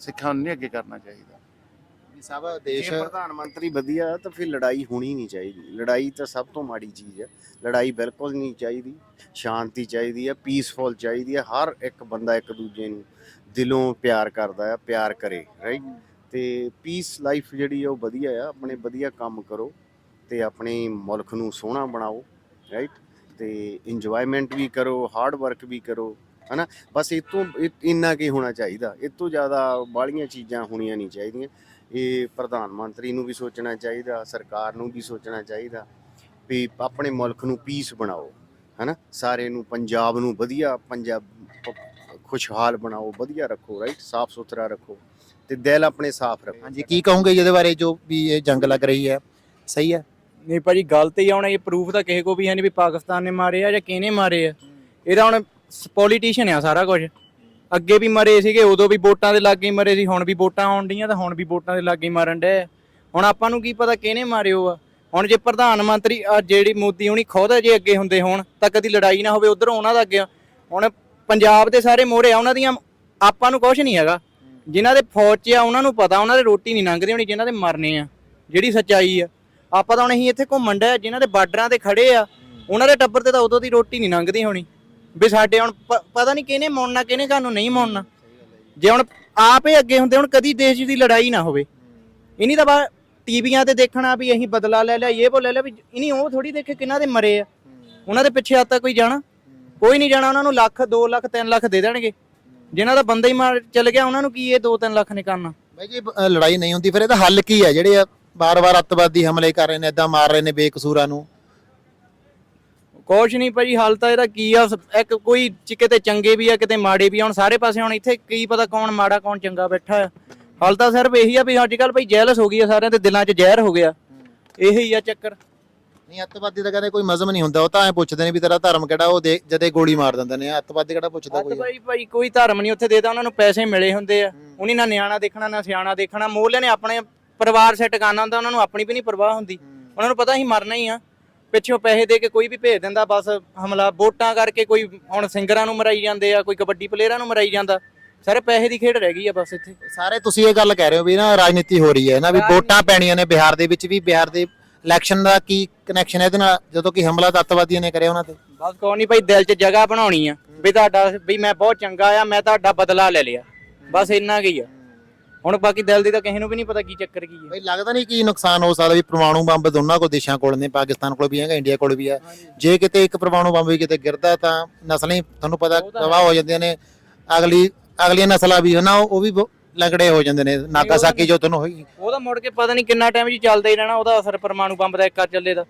ਸਿੱਖਾਂ ਨੂੰ ਨਹੀਂ ਅੱਗੇ ਕਰਨਾ ਚਾਹੀਦਾ। ਸਭ ਜੇ ਦੇਸ਼ ਪ੍ਰਧਾਨ ਮੰਤਰੀ ਵਧੀਆ ਤਾਂ ਫਿਰ ਲੜਾਈ ਹੋਣੀ ਨਹੀਂ ਚਾਹੀਦੀ। ਲੜਾਈ ਤਾਂ ਸਭ ਤੋਂ ਮਾੜੀ ਚੀਜ਼ ਹੈ। ਲੜਾਈ ਬਿਲਕੁਲ ਨਹੀਂ ਚਾਹੀਦੀ। ਸ਼ਾਂਤੀ ਚਾਹੀਦੀ ਹੈ ਪੀਸਫੁਲ ਚਾਹੀਦੀ ਹੈ। ਹਰ ਇੱਕ ਬੰਦਾ ਇੱਕ ਦੂਜੇ ਨੂੰ ਦਿਲੋਂ ਪਿਆਰ ਕਰਦਾ ਹੈ ਪਿਆਰ ਕਰੇ ਰਾਈਟ ਤੇ ਪੀਸ ਲਾਈਫ ਜਿਹੜੀ ਹੈ ਉਹ ਵਧੀਆ ਆ। ਆਪਣੇ ਵਧੀਆ ਕੰਮ ਕਰੋ। ਤੇ ਆਪਣੇ ਮੁਲਕ ਨੂੰ ਸੋਹਣਾ ਬਣਾਓ ਰਾਈਟ ਤੇ ਇੰਜੋਇਮੈਂਟ ਵੀ ਕਰੋ ਹਾਰਡ ਵਰਕ ਵੀ ਕਰੋ, ਹਨਾ? ਬਸ ਇਹ ਤੋਂ ਇੰਨਾ ਕੀ ਹੋਣਾ ਚਾਹੀਦਾ। ਇਹ ਤੋਂ ਜ਼ਿਆਦਾ ਬਾਹਲੀਆਂ ਚੀਜ਼ਾਂ ਹੋਣੀਆਂ ਨਹੀਂ ਚਾਹੀਦੀਆਂ। ਇਹ ਪ੍ਰਧਾਨ ਮੰਤਰੀ ਨੂੰ ਵੀ ਸੋਚਣਾ ਚਾਹੀਦਾ, ਸਰਕਾਰ ਨੂੰ ਵੀ ਸੋਚਣਾ ਚਾਹੀਦਾ ਵੀ ਆਪਣੇ ਮੁਲਕ ਨੂੰ ਪੀਸ ਬਣਾਓ, ਹਨਾ? ਸਾਰੇ ਨੂੰ, ਪੰਜਾਬ ਨੂੰ ਵਧੀਆ, ਪੰਜਾਬ ਖੁਸ਼ਹਾਲ ਬਣਾਓ, ਵਧੀਆ ਰੱਖੋ ਰਾਈਟ ਸਾਫ਼ ਸੁਥਰਾ ਰੱਖੋ ਤੇ ਦਿਲ ਆਪਣੇ ਸਾਫ਼ ਰੱਖੋ। ਹਾਂਜੀ, ਕੀ ਕਹੋਗੇ ਇਹਦੇ ਬਾਰੇ ਜੋ ਵੀ ਇਹ ਜੰਗ ਲੱਗ ਰਹੀ ਹੈ? ਸਹੀ ਹੈ? ਨਹੀਂ ਭਾਜੀ ਗਲਤ ਹੀ ਆ ਹੁਣ ਇਹ ਪ੍ਰੂਫ ਤਾਂ ਕਿਸੇ ਕੋ ਵੀ ਹੈ ਨਹੀਂ ਵੀ ਪਾਕਿਸਤਾਨ ਨੇ ਮਾਰੇ ਆ ਜਾਂ ਕਿਹਨੇ ਮਾਰੇ ਆ। ਇਹਦਾ ਹੁਣ ਪੋਲੀਟੀਸ਼ੀਅਨ ਆ ਸਾਰਾ ਕੁਝ ਅੱਗੇ ਵੀ ਮਰੇ ਸੀਗੇ, ਉਦੋਂ ਵੀ ਵੋਟਾਂ ਦੇ ਲਾਗੇ ਮਰੇ ਸੀ, ਹੁਣ ਵੀ ਵੋਟਾਂ ਆਉਣ ਡੀਆਂ ਤਾਂ ਹੁਣ ਵੀ ਵੋਟਾਂ ਦੇ ਲਾਗੇ ਹੀ ਮਾਰਨ ਡੇ ਹੁਣ ਆਪਾਂ ਨੂੰ ਕੀ ਪਤਾ ਕਿਹਨੇ ਮਾਰਿਓ ਆ। ਹੁਣ ਜੇ ਪ੍ਰਧਾਨ ਮੰਤਰੀ ਆਹ ਜਿਹੜੀ ਮੋਦੀ ਹੁਣੀ ਖੁਦ ਜੇ ਅੱਗੇ ਹੁੰਦੇ ਹੋਣ, ਤਾਂ ਕਦੀ ਲੜਾਈ ਨਾ ਹੋਵੇ, ਉਧਰ ਉਹਨਾਂ ਦਾ ਅੱਗੇ ਹੁਣ ਪੰਜਾਬ ਦੇ ਸਾਰੇ ਮੋਹਰੇ ਆ, ਉਹਨਾਂ ਦੀਆਂ ਆਪਾਂ ਨੂੰ ਕੁਝ ਨਹੀਂ ਹੈਗਾ। ਜਿਨ੍ਹਾਂ ਦੇ ਫੌਜ 'ਚ ਆ, ਉਹਨਾਂ ਨੂੰ ਪਤਾ, ਉਹਨਾਂ ਦੇ ਰੋਟੀ ਨਹੀਂ ਲੰਘਦੀ ਹੋਣੀ, ਜਿਨ੍ਹਾਂ ਦੇ ਮਰਨੇ ਆ, ਜਿਹੜੀ ਸੱਚਾਈ ਆ। ਆਪਾਂ ਤਾਂ ਹੁਣ ਅਸੀਂ ਇੱਥੇ ਘੁੰਮਣ ਡਿਆ ਜਿਨ੍ਹਾਂ ਦੇ ਬਾਰਡਰਾਂ ਤੇ ਖੜੇ ਆ, ਉਹਨਾਂ ਦੇ ਟੱਬਰ ਤੇ ਤਾਂ ਉਦੋਂ ਦੀ ਰੋਟੀ ਨਹੀਂ ਲੰਘਦੀ ਹੋਣੀ। ਵੀ ਸਾਡੇ ਹੁਣ ਪਤਾ ਨਹੀਂ ਕਿਹਨੇ ਮੋੜਨਾ, ਕਿਹਨੇ ਕਾਨੂੰ ਨਹੀਂ ਮੋੜਨਾ। ਜੇ ਹੁਣ ਆਪੇ ਅੱਗੇ ਹੁੰਦੇ, ਹੁਣ ਕਦੀ ਦੇਸ਼ ਦੀ ਲੜਾਈ ਨਾ ਹੋਵੇ। ਇਨੀ ਤਾਂ ਬਾ, ਟੀਵੀਆਂ ਤੇ ਦੇਖਣਾ ਵੀ ਅਸੀਂ ਬਦਲਾ ਲੈ ਲਿਆ, ਇਹ ਬੋ ਲੈ ਲਿਆ ਵੀ ਇਨੀ ਉਹ ਥੋੜੀ ਦੇਖੇ ਕਿਹਨਾਂ ਦੇ ਮਰੇ ਆ। ਉਹਨਾਂ ਦੇ ਪਿੱਛੇ ਆਤਾ ਕੋਈ ਜਾਣਾ। ਕੋਈ ਨਹੀਂ ਜਾਣਾ, ਉਹਨਾਂ ਨੂੰ ਲੱਖ 2 ਲੱਖ 3 ਲੱਖ ਦੇ ਦੇਣਗੇ। ਜਿਨ੍ਹਾਂ ਦਾ ਬੰਦਾ ਹੀ ਮਾਰ, ਚੱਲ ਗਿਆ, ਉਹਨਾਂ ਨੂੰ ਕੀ ਇਹ 2-3 ਲੱਖ ਨੇ ਕਰਨਾ। ਬਾਈ ਜੀ ਲੜਾਈ ਨਹੀਂ ਹੁੰਦੀ, ਫਿਰ ਇਹਦਾ ਹੱਲ ਕੀ ਹੈ ਜਿਹੜੇ ਆ ਬਾਰ-ਬਾਰ ਅੱਤਵਾਦੀ ਹਮਲੇ ਕਰ ਰਹੇ ਨੇ ਇਦਾਂ ਮਾਰ ਰਹੇ ਨੇ ਬੇਕਸੂਰਾਂ ਨੂੰ। ਕੁਛ ਨਹੀਂ ਭਾਜੀ ਹਾਲ ਤਾਂ ਇਹਦਾ ਕੀ ਆ ਸ- ਇੱਕ ਕੋਈ ਚ- ਕਿਤੇ ਚੰਗੇ ਵੀ ਆ ਕਿਤੇ ਮਾੜੇ ਵੀ ਆ ਹੁਣ ਸਾਰੇ ਪਾਸੇ ਹੁਣ ਇੱਥੇ ਕੀ ਪਤਾ ਕੌਣ ਮਾੜਾ ਕੌਣ ਚੰਗਾ ਬੈਠਾ ਆ। ਹਾਲ ਤਾਂ ਸਿਰਫ ਇਹੀ ਆ ਵੀ ਅੱਜ ਕੱਲ ਭਾਈ ਜੈਲਸ ਹੋ ਗਈ ਆ ਸਾਰਿਆਂ ਦੇ ਦਿਲਾਂ 'ਚ ਜ਼ਹਿਰ ਹੋ ਗਿਆ। ਇਹੀ ਆ ਚੱਕਰ। ਨਹੀਂ ਅੱਤਵਾਦੀ ਤਾਂ ਕਹਿੰਦੇ ਕੋਈ ਮਜ਼ਮ ਨਹੀਂ ਹੁੰਦਾ ਉਹ ਤਾਂ ਐ ਪੁੱਛਦੇ ਨੇ ਵੀ ਤੇਰਾ ਧਰਮ ਕਿਹੜਾ ਉਹ ਦੇ ਜਦੇ ਗੋਲੀ ਮਾਰ ਦਿੰਦੇ ਨੇ ਅੱਤਵਾਦੀ ਕਿਹੜਾ ਪੁੱਛਦਾ ਕੋਈ? ਭਾਈ ਭਾਈ ਕੋਈ ਧਰਮ ਨਹੀਂ ਉੱਥੇ ਦੇਦਾ ਉਹਨਾਂ ਨੂੰ ਪੈਸੇ ਮਿਲੇ ਹੁੰਦੇ ਆ। ਉਹਨੀ ਨਾ ਨਿਆਣਾ ਦੇਖਣਾ ਨਾ ਸਿਆਣਾ ਦੇਖਣਾ ਮੋਹਲੇ ਨੇ ਆਪਣੇ ਪਰਿਵਾਰ ਸੈੱਟ ਕਰਨਾ ਹੁੰਦਾ ਉਹਨਾਂ ਨੂੰ ਆਪਣੀ ਵੀ ਨਹੀਂ ਪਰਵਾਹ ਹੁੰਦੀ। ਉਹਨਾਂ ਨੂੰ ਪਤਾ ਹੀ ਮਰਨਾ ਹੀ ਆ। ਪਿੱਛੋਂ ਪੈਸੇ ਦੇ ਕੇ ਕੋਈ ਵੀ ਭੇਜ ਦਿੰਦਾ ਬਸ ਹਮਲਾ ਵੋਟਾਂ ਕਰਕੇ ਕੋਈ ਹੁਣ ਸਿੰਗਰਾਂ ਨੂੰ ਮਰਾਈ ਜਾਂਦੇ ਆ ਕੋਈ ਕਬੱਡੀ ਪਲੇਅਰਾਂ ਨੂੰ ਮਰਾਈ ਜਾਂਦਾ। ਸਾਰੇ ਪੈਸੇ ਦੀ ਖੇਡ ਰਹਿ ਗਈ ਆ ਬਸ ਇੱਥੇ। ਸਾਰੇ ਤੁਸੀਂ ਇਹ ਗੱਲ ਕਹਿ ਰਹੇ ਹੋ ਵੀ ਨਾ ਰਾਜਨੀਤੀ ਹੋ ਰਹੀ ਹੈ ਨਾ ਵੀ ਵੋਟਾਂ ਪੈਣੀਆਂ ਨੇ ਬਿਹਾਰ ਦੇ ਵਿੱਚ ਵੀ ਬਿਹਾਰ ਦੇ ਇਲੈਕਸ਼ਨ ਦਾ ਕੀ ਕਨੈਕਸ਼ਨ ਹੈ ਇਹਦੇ ਨਾਲ ਜਦੋਂ ਕਿ ਹਮਲਾ ਤਾਂ ਅੱਤਵਾਦੀਆਂ ਨੇ ਕਰਿਆ ਉਹਨਾਂ ਤੇ? ਬਸ ਕੋਈ ਨਹੀਂ ਭਾਈ ਦਿਲ 'ਚ ਜਗ੍ਹਾ ਬਣਾਉਣੀ ਆ। ਵੀ ਤੁਹਾਡਾ ਵੀ ਮੈਂ ਬਹੁਤ ਚੰਗਾ ਆ ਮੈਂ ਤੁਹਾਡਾ ਬਦਲਾ ਲੈ ਲਿਆ। ਬਸ ਇੰਨਾ ਕੀ ਆ। ਹੁਣ ਬਾਕੀ ਦਿਲ ਦੀ ਤਾਂ ਕਿਸੇ ਨੂੰ ਵੀ ਨਹੀਂ ਪਤਾ ਕੀ ਚੱਕਰ ਕੀ ਆ ਬਈ ਲੱਗਦਾ ਨਹੀਂ ਕੀ ਨੁਕਸਾਨ ਹੋ ਸਕਦਾ ਵੀ ਪ੍ਰਮਾਣੂ ਬੰਬ ਦੋਨਾਂ ਕੋ ਦੇਸ਼ਾਂ ਕੋਲ ਨੇ ਪਾਕਿਸਤਾਨ ਕੋਲ ਵੀ ਹੈਗਾ ਇੰਡੀਆ ਕੋਲ ਵੀ ਹੈ। ਜੇ ਕਿਤੇ ਇੱਕ ਪ੍ਰਮਾਣੂ ਬੰਬ ਵੀ ਕਿਤੇ ਗਿਰਦਾ ਤਾਂ ਨਸਲਾਂ ਹੀ ਤੁਹਾਨੂੰ ਪਤਾ ਤਬਾਹ ਹੋ। ਜਾਂਦੀਆਂ ਨੇ। ਅਗਲੀ ਅਗਲੀਆਂ ਨਸਲਾਂ ਵੀ ਹਨਾ ਉਹ ਵੀ ਬ- ਲੰਗੜੇ ਹੋ ਜਾਂਦੇ ਨੇ ਨਾਕਾਸਾਕੀ ਜੋ ਤੁਹਾਨੂੰ ਹੋਈ। ਉਹਦਾ ਮੁੜ ਕੇ ਪਤਾ ਨਹੀਂ ਕਿੰਨਾ ਟਾਈਮ ਜੀ ਚੱਲਦਾ ਹੀ ਰਹਿਣਾ ਉਹਦਾ ਅਸਰ ਪਰਮਾਣੂ ਬੰਬ ਦਾ ਇੱਕਾ ਚੱਲੇ ਦਾ।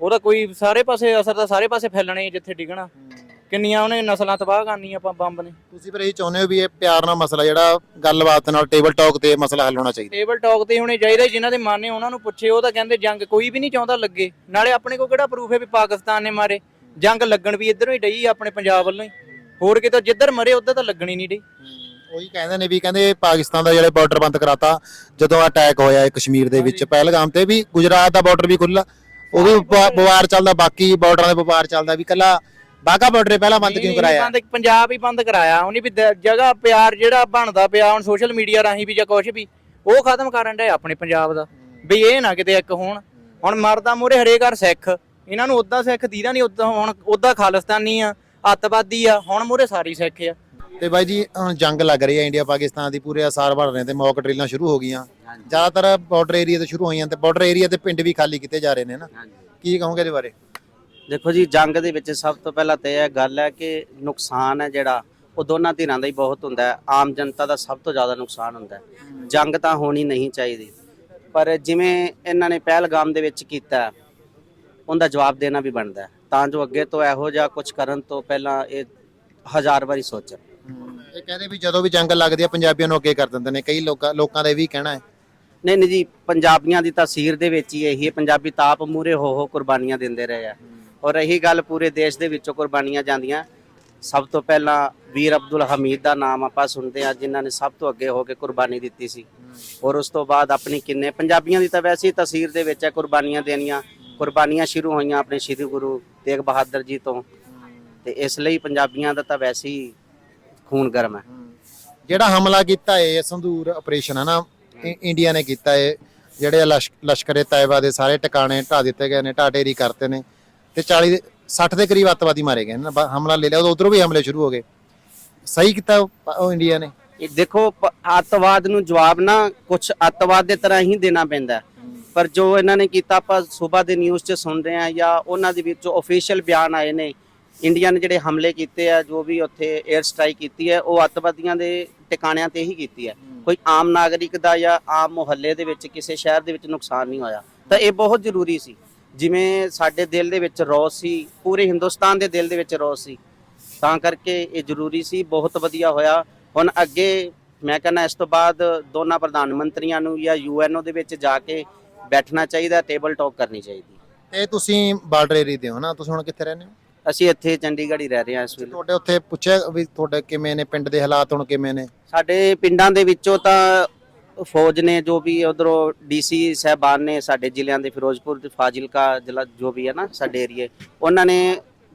ਉਹਦਾ ਕੋਈ ਸਾਰੇ ਪਾਸੇ ਅਸਰ ਤਾਂ ਸਾਰੇ ਪਾਸੇ ਫੈਲਣਾ ਹੀ ਜਿੱਥੇ ਡਿੱਗਣਾ। ਕਿੰਨੀਆਂ ਉਹਨੇ ਨਸਲਾਂ ਤਬਾਹ ਕਰਨੀਆਂ ਆਪਾਂ ਬੰਬ ਨੇ। ਤੁਸੀਂ ਫਿਰ ਇਹ ਚਾਹੁੰਦੇ ਹੋ ਵੀ ਇਹ ਪਿਆਰ ਨਾਲ ਮਸਲਾ ਜਿਹੜਾ ਗੱਲਬਾਤ ਨਾਲ ਟੇਬਲ ਟਾਕ ਤੇ ਮਸਲਾ ਹੱਲ ਹੋਣਾ ਚਾਹੀਦਾ। ਟੇਬਲ ਟਾਕ ਤੇ ਹੋਣੇ ਚਾਹੀਦੇ ਜਿਨ੍ਹਾਂ ਦੇ ਮਨ ਉਹਨਾਂ ਨੂੰ ਪੁੱਛੇ ਉਹ ਤਾਂ ਕਹਿੰਦੇ ਜੰਗ ਕੋਈ ਵੀ ਨਹੀਂ ਚਾਹੁੰਦਾ ਲੱਗੇ। ਨਾਲੇ ਆਪਣੇ ਕੋਲ ਕਿਹੜਾ ਪ੍ਰੂਫ ਹੈ ਵੀ ਪਾਕਿਸਤਾਨ ਨੇ ਮਾਰੇ? ਜੰਗ ਲੱਗਣ ਵੀ ਇੱਧਰੋਂ ਹੀ ਡਈ ਆ ਆਪਣੇ ਪੰਜਾਬ ਵੱਲੋਂ ਹੀ। ਹੋਰ ਕਿਤੇ ਜਿੱਧਰ ਮਰੇ ਉੱਧਰ ਤਾਂ ਲੱਗਣੀ ਨਹੀਂ ਡਈ। ਉਹੀ ਕਹਿੰਦੇ ਨੇ ਵੀ ਕਹਿੰਦੇ ਪਾਕਿਸਤਾਨ ਦਾ ਜਿਹੜੇ ਬਾਰਡਰ ਬੰਦ ਕਰਾਤਾ ਜਦੋਂ ਅਟੈਕ ਹੋਇਆ ਹੈ ਕਸ਼ਮੀਰ ਦੇ ਵਿੱਚ ਪਹਿਲਗਾਮ ਤੇ ਵੀ ਗੁਜਰਾਤ ਦਾ ਬਾਰਡਰ ਵੀ ਖੁੱਲਾ ਉਹ ਵੀ ਵਪਾ- ਵਪਾਰ ਚੱਲਦਾ ਬਾਕੀ ਬਾਰਡਰਾਂ ਦੇ ਵਪਾਰ ਚੱਲਦਾ ਵੀ ਕੱਲਾ ਬਾਗਾ ਬਾਰਡਰ ਪਹਿਲਾਂ ਬੰਦ ਕਿਉਂ ਕਰਾਇਆ? ਬੰਦ ਪੰਜਾਬ ਹੀ ਬੰਦ ਕਰਾਇਆ। ਉਹਨੇ ਵੀ ਦ- ਜਗ੍ਹਾ ਪਿਆਰ ਜਿਹੜਾ ਬਣਦਾ ਪਿਆ ਹੁਣ ਸੋਸ਼ਲ ਮੀਡੀਆ ਰਾਹੀਂ ਵੀ ਜਾਂ ਕੁਝ ਵੀ ਉਹ ਖਤਮ ਕਰਨ ਦੇ ਆਪਣੇ ਪੰਜਾਬ ਦਾ। ਵੀ ਇਹ ਨਾ ਕਿਤੇ ਇੱਕ ਹੋਣ। ਹੁਣ ਮਰਦਾ ਮੂਰੇ ਹਰੇਕ ਘਰ ਸਿੱਖ। ਇਹਨਾਂ ਨੂੰ ਉਦਾਂ ਸਿੱਖ ਦੀਦਾ ਨਹੀਂ ਉਦਾਂ ਹੁਣ ਉਦਾਂ ਖਾਲਿਸਤਾਨੀ ਆ ਅੱਤਵਾਦੀ ਆ ਹੁਣ ਮੂਰੇ ਸਾਰੀ ਸਿੱਖ ਆ। ਤੇ ਬਾਈ ਜੀ ਹੁਣ ਜੰਗ ਲੱਗ ਰਹੀ ਹੈ ਇੰਡੀਆ ਪਾਕਿਸਤਾਨ ਦੀ ਪੂਰੇ ਅਸਾਰ ਬਣ ਰਹੇ ਤੇ ਮੌਕ ਡਰਿਲਾਂ ਸ਼ੁਰੂ ਹੋ ਗਈਆਂ। ਜ਼ਿਆਦਾਤਰ ਬਾਰਡਰ ਏਰੀਆ ਤੇ ਸ਼ੁਰੂ ਹੋਈਆਂ ਤੇ ਬਾਰਡਰ ਏਰੀਆ ਤੇ ਪਿੰਡ ਵੀ ਖਾਲੀ ਕੀਤੇ ਜਾ ਰਹੇ ਨੇ ਨਾ। ਕੀ ਕਹੋਗੇ ਇਹਦੇ ਬਾਰੇ? ਦੇਖੋ ਜੀ ਜੰਗ ਦੇ ਵਿੱਚ ਸਭ ਤੋਂ ਪਹਿਲਾਂ ਤਾਂ ਇਹ ਗੱਲ ਹੈ ਕਿ ਨੁਕਸਾਨ ਹੈ ਜਿਹੜਾ ਉਹ ਦੋਨਾਂ ਧਿਰਾਂ ਦਾ ਹੀ ਬਹੁਤ ਹੁੰਦਾ ਹੈ। ਆਮ ਜਨਤਾ ਦਾ ਸਭ ਤੋਂ ਜ਼ਿਆਦਾ ਨੁਕਸਾਨ ਹੁੰਦਾ ਹੈ। ਜੰਗ ਤਾਂ ਹੋਣੀ ਨਹੀਂ ਚਾਹੀਦੀ। ਪਰ ਜਿਵੇਂ ਇਹਨਾਂ ਨੇ ਪਹਿਲਗਾਮ ਦੇ ਵਿੱਚ ਕੀਤਾ ਉਹਦਾ ਜਵਾਬ ਦੇਣਾ ਵੀ ਬਣਦਾ ਹੈ। ਤਾਂ ਜੋ ਅੱਗੇ ਤੋਂ ਇਹੋ ਜਿਹਾ ਕੁਝ ਕਰਨ ਤੋਂ ਪਹਿਲਾਂ ਇਹ ਹਜ਼ਾਰ ਵਾਰੀ ਸੋਚਣ। ਇਹ ਕਹਿੰਦੇ ਵੀ ਜਦੋਂ ਵੀ ਜੰਗ ਲੱਗਦੀ ਹੈ ਪੰਜਾਬੀਆਂ ਨੂੰ ਅੱਗੇ ਕਰ ਦਿੰਦੇ ਨੇ। ਕਈ ਲੋਕਾਂ ਲੋਕਾਂ ਦਾ ਇਹ ਵੀ ਕਹਿਣਾ ਹੈ। ਨਹੀਂ ਨਹੀਂ ਜੀ ਪੰਜਾਬੀਆਂ ਦੀ ਤਸਵੀਰ ਦੇ ਵਿੱਚ ਹੀ ਇਹੀ ਹੈ। ਪੰਜਾਬੀ ਤਾਪ ਮੂਰੇ ਹੋ ਹੋ ਕੁਰਬਾਨੀਆਂ ਦਿੰਦੇ ਰਹੇ ਆ। ਔਰ ਇਹੀ ਗੱਲ ਪੂਰੇ ਦੇਸ਼ ਦੇ ਵਿੱਚੋਂ ਕੁਰਬਾਨੀਆਂ ਜਾਂਦੀਆਂ। ਸਭ ਤੋਂ ਪਹਿਲਾਂ ਵੀਰ ਅਬਦੁਲ ਹਮੀਦ ਦਾ ਨਾਮ ਆਪਾਂ ਸੁਣਦੇ ਆ ਜਿਨ੍ਹਾਂ ਨੇ ਸਭ ਤੋਂ ਅੱਗੇ ਹੋ ਕੇ ਕੁਰਬਾਨੀ ਦਿੱਤੀ ਸੀ। ਔਰ ਉਸ ਤੋਂ ਬਾਅਦ ਆਪਣੀ ਕਿੰਨੇ ਪੰਜਾਬੀਆਂ ਦੀ ਤਾਂ ਵੈਸੇ ਹੀ ਤਸਵੀਰ ਦੇ ਵਿੱਚ ਹੈ, ਕੁਰਬਾਨੀਆਂ ਦੇਣੀਆਂ। ਕੁਰਬਾਨੀਆਂ ਸ਼ੁਰੂ ਹੋਈਆਂ ਆਪਣੇ ਸ੍ਰੀ ਗੁਰੂ ਤੇਗ ਬਹਾਦਰ ਜੀ ਤੋਂ। ਤੇ ਇਸ ਲਈ ਪੰਜਾਬੀਆਂ ਦਾ ਤਾਂ ਵੈਸੇ ਹੀ ਖੂਨ ਗਰਮ ਹੈ। ਜਿਹੜਾ ਹਮਲਾ ਕੀਤਾ ਹੈ ਸੰਧੂਰ ਆਪਰੇਸ਼ਨ ਹੈ ਨਾ ਇੰਡੀਆ ਨੇ ਕੀਤਾ ਹੈ ਜਿਹੜੇ ਲਸ਼- ਲਸ਼ਕਰ-ਏ ਦੇ ਸਾਰੇ ਟਿਕਾਣੇ ਢਾ ਦਿੱਤੇ ਗਏ ਨੇ ਢਾਟੇਰੀ ਕਰਤੇ ਨੇ। ਤੇ 40 ਦੇ 60 ਦੇ ਕਰੀਬ ਅੱਤਵਾਦੀ ਮਾਰੇ ਗਏ ਨੇ ਹਮਲਾ ਲੈ ਲਿਆ ਉਧਰੋਂ ਵੀ ਹਮਲੇ ਸ਼ੁਰੂ ਹੋ ਗਏ। ਸਹੀ ਕੀਤਾ ਉਹ ਇੰਡੀਆ ਨੇ। ਇਹ ਦੇਖੋ ਅੱਤਵਾਦ ਨੂੰ ਜਵਾਬ ਨਾ ਕੁਝ ਅੱਤਵਾਦ ਦੇ ਤਰ੍ਹਾਂ ਹੀ ਦੇਣਾ ਪੈਂਦਾ ਪਰ ਜੋ ਇਹਨਾਂ ਨੇ ਕੀਤਾ, ਆਪਾਂ ਸਵੇਰ ਦੇ ਨਿਊਜ਼ 'ਚ ਸੁਣ ਰਹੇ ਆ ਜਾਂ ਉਹਨਾਂ ਦੇ ਵਿੱਚ ਅਫੀਸ਼ੀਅਲ ਬਿਆਨ ਆਏ ਨੇ, ਇੰਡੀਆ ਨੇ ਜਿਹੜੇ ਹਮਲੇ ਕੀਤੇ ਆ, ਜੋ ਵੀ ਉੱਥੇ 에ਅਰ ਸਟ੍ਰਾਈਕ ਕੀਤੀ ਹੈ, ਉਹ ਅੱਤਵਾਦੀਆਂ ਦੇ ਟਿਕਾਣਿਆਂ ਤੇ ਹੀ ਕੀਤੀ ਹੈ। ਕੋਈ ਆਮ ਨਾਗਰਿਕ ਦਾ ਜਾਂ ਆਮ ਮੁਹੱਲੇ ਦੇ ਵਿੱਚ, ਕਿਸੇ ਸ਼ਹਿਰ ਦੇ ਵਿੱਚ ਨੁਕਸਾਨ ਨਹੀਂ ਹੋਇਆ। ਤਾਂ ਇਹ ਬਹੁਤ ਜ਼ਰੂਰੀ ਸੀ। ਜਿਵੇਂ ਸਾਡੇ ਦਿਲ ਦੇ ਵਿੱਚ ਰੋਸ ਸੀ ਪੂਰੇ ਹਿੰਦੁਸਤਾਨ ਦੇ ਦਿਲ ਦੇ ਵਿੱਚ ਰੋਸ ਸੀ ਤਾਂ ਕਰਕੇ ਇਹ ਜ਼ਰੂਰੀ ਸੀ ਬਹੁਤ ਵਧੀਆ ਹੋਇਆ। ਹੁਣ ਅੱਗੇ ਮੈਂ ਕਹਿੰਦਾ ਇਸ ਤੋਂ ਬਾਅਦ ਦੋਨਾਂ ਪ੍ਰਧਾਨ ਮੰਤਰੀਆਂ ਨੂੰ ਜਾਂ ਯੂਐਨਓ ਦੇ ਵਿੱਚ ਜਾ ਕੇ ਬੈਠਣਾ ਚਾਹੀਦਾ ਟੇਬਲ ਟਾਕ ਕਰਨੀ ਚਾਹੀਦੀ। ਤੇ ਤੁਸੀਂ ਬਾਰਡਰ ਏਰੀਆ ਦੇ ਹੋ ਨਾ ਤੁਸੀਂ ਹੁਣ ਕਿੱਥੇ ਰਹਿੰਦੇ ਹੋ? ਅਸੀਂ ਇੱਥੇ ਚੰਡੀਗੜ੍ਹ ਹੀ ਰਹਿ ਰਹੇ ਹਾਂ ਇਸ ਵੇਲੇ। ਤੁਹਾਡੇ ਉੱਥੇ ਪੁੱਛਿਆ ਵੀ ਤੁਹਾਡੇ ਕਿਵੇਂ ਨੇ ਪਿੰਡ ਦੇ ਹਾਲਾਤ ਹੁਣ ਕਿਵੇਂ ਨੇ? ਸਾਡੇ ਪਿੰਡਾਂ ਦੇ ਵਿੱਚੋਂ ਤਾਂ ਫੌਜ ਨੇ ਜੋ ਵੀ ਉਧਰੋਂ ਡੀਸੀ ਸਹਿਬਾਨ ਨੇ ਸਾਡੇ ਜ਼ਿਲ੍ਹਿਆਂ ਦੇ ਫਿਰੋਜ਼ਪੁਰ ਤੇ ਫਾਜ਼ਿਲਕਾ ਜ਼ਿਲ੍ਹਾ ਜੋ ਵੀ ਹੈ ਨਾ ਸਾਡੇ ਏਰੀਏ ਉਹਨਾਂ ਨੇ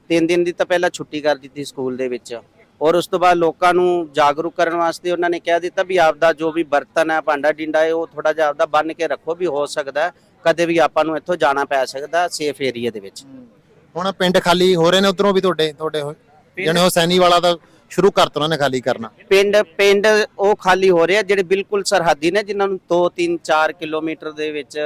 ਤਿੰਨ ਦਿਨ ਦੀ ਤਾਂ ਪਹਿਲਾਂ ਛੁੱਟੀ ਕਰ ਦਿੱਤੀ ਸਕੂਲ ਦੇ ਵਿੱਚ। ਔਰ ਉਸ ਤੋਂ ਬਾਅਦ ਲੋਕਾਂ ਨੂੰ ਜਾਗਰੂਕ ਕਰਨ ਵਾਸਤੇ ਉਹਨਾਂ ਨੇ ਕਹਿ ਦਿੱਤਾ ਵੀ ਆਪਦਾ ਜੋ ਵੀ ਬਰਤਨ ਹੈ ਭਾਂਡਾ ਡਿੰਡਾ ਹੈ ਉਹ ਥੋੜਾ ਜਿਹਾ ਆਪਦਾ ਬੰਨ ਕੇ ਰੱਖੋ ਵੀ ਹੋ ਸਕਦਾ ਕਦੇ ਵੀ ਆਪਾਂ ਨੂੰ ਇੱਥੋਂ ਜਾਣਾ ਪੈ ਸਕਦਾ ਸੇਫ ਏਰੀਆ ਦੇ ਵਿੱਚ। ਹੁਣ ਪਿੰਡ ਖਾਲੀ ਹੋ ਰਹੇ ਨੇ ਉਧਰੋਂ ਵੀ ਤੁਹਾਡੇ ਤੁਹਾਡੇ ਹੋਏ? ਜਣੇ ਉਹ ਸੈਨੀ ਵਾਲਾ ਦਾ ਸ਼ੁਰੂ ਕਰਤਾ ਉਹਨਾਂ ਨੇ ਖਾਲੀ ਕਰਨਾ। ਪਿੰਡ ਪਿੰਡ ਉਹ ਖਾਲੀ ਹੋ ਰਹੇ ਜਿਹੜੇ ਬਿਲਕੁਲ ਸਰਹੱਦੀ ਨੇ ਜਿਨ੍ਹਾਂ ਨੂੰ 2 3 4 ਕਿਲੋਮੀਟਰ ਦੇ ਵਿੱਚ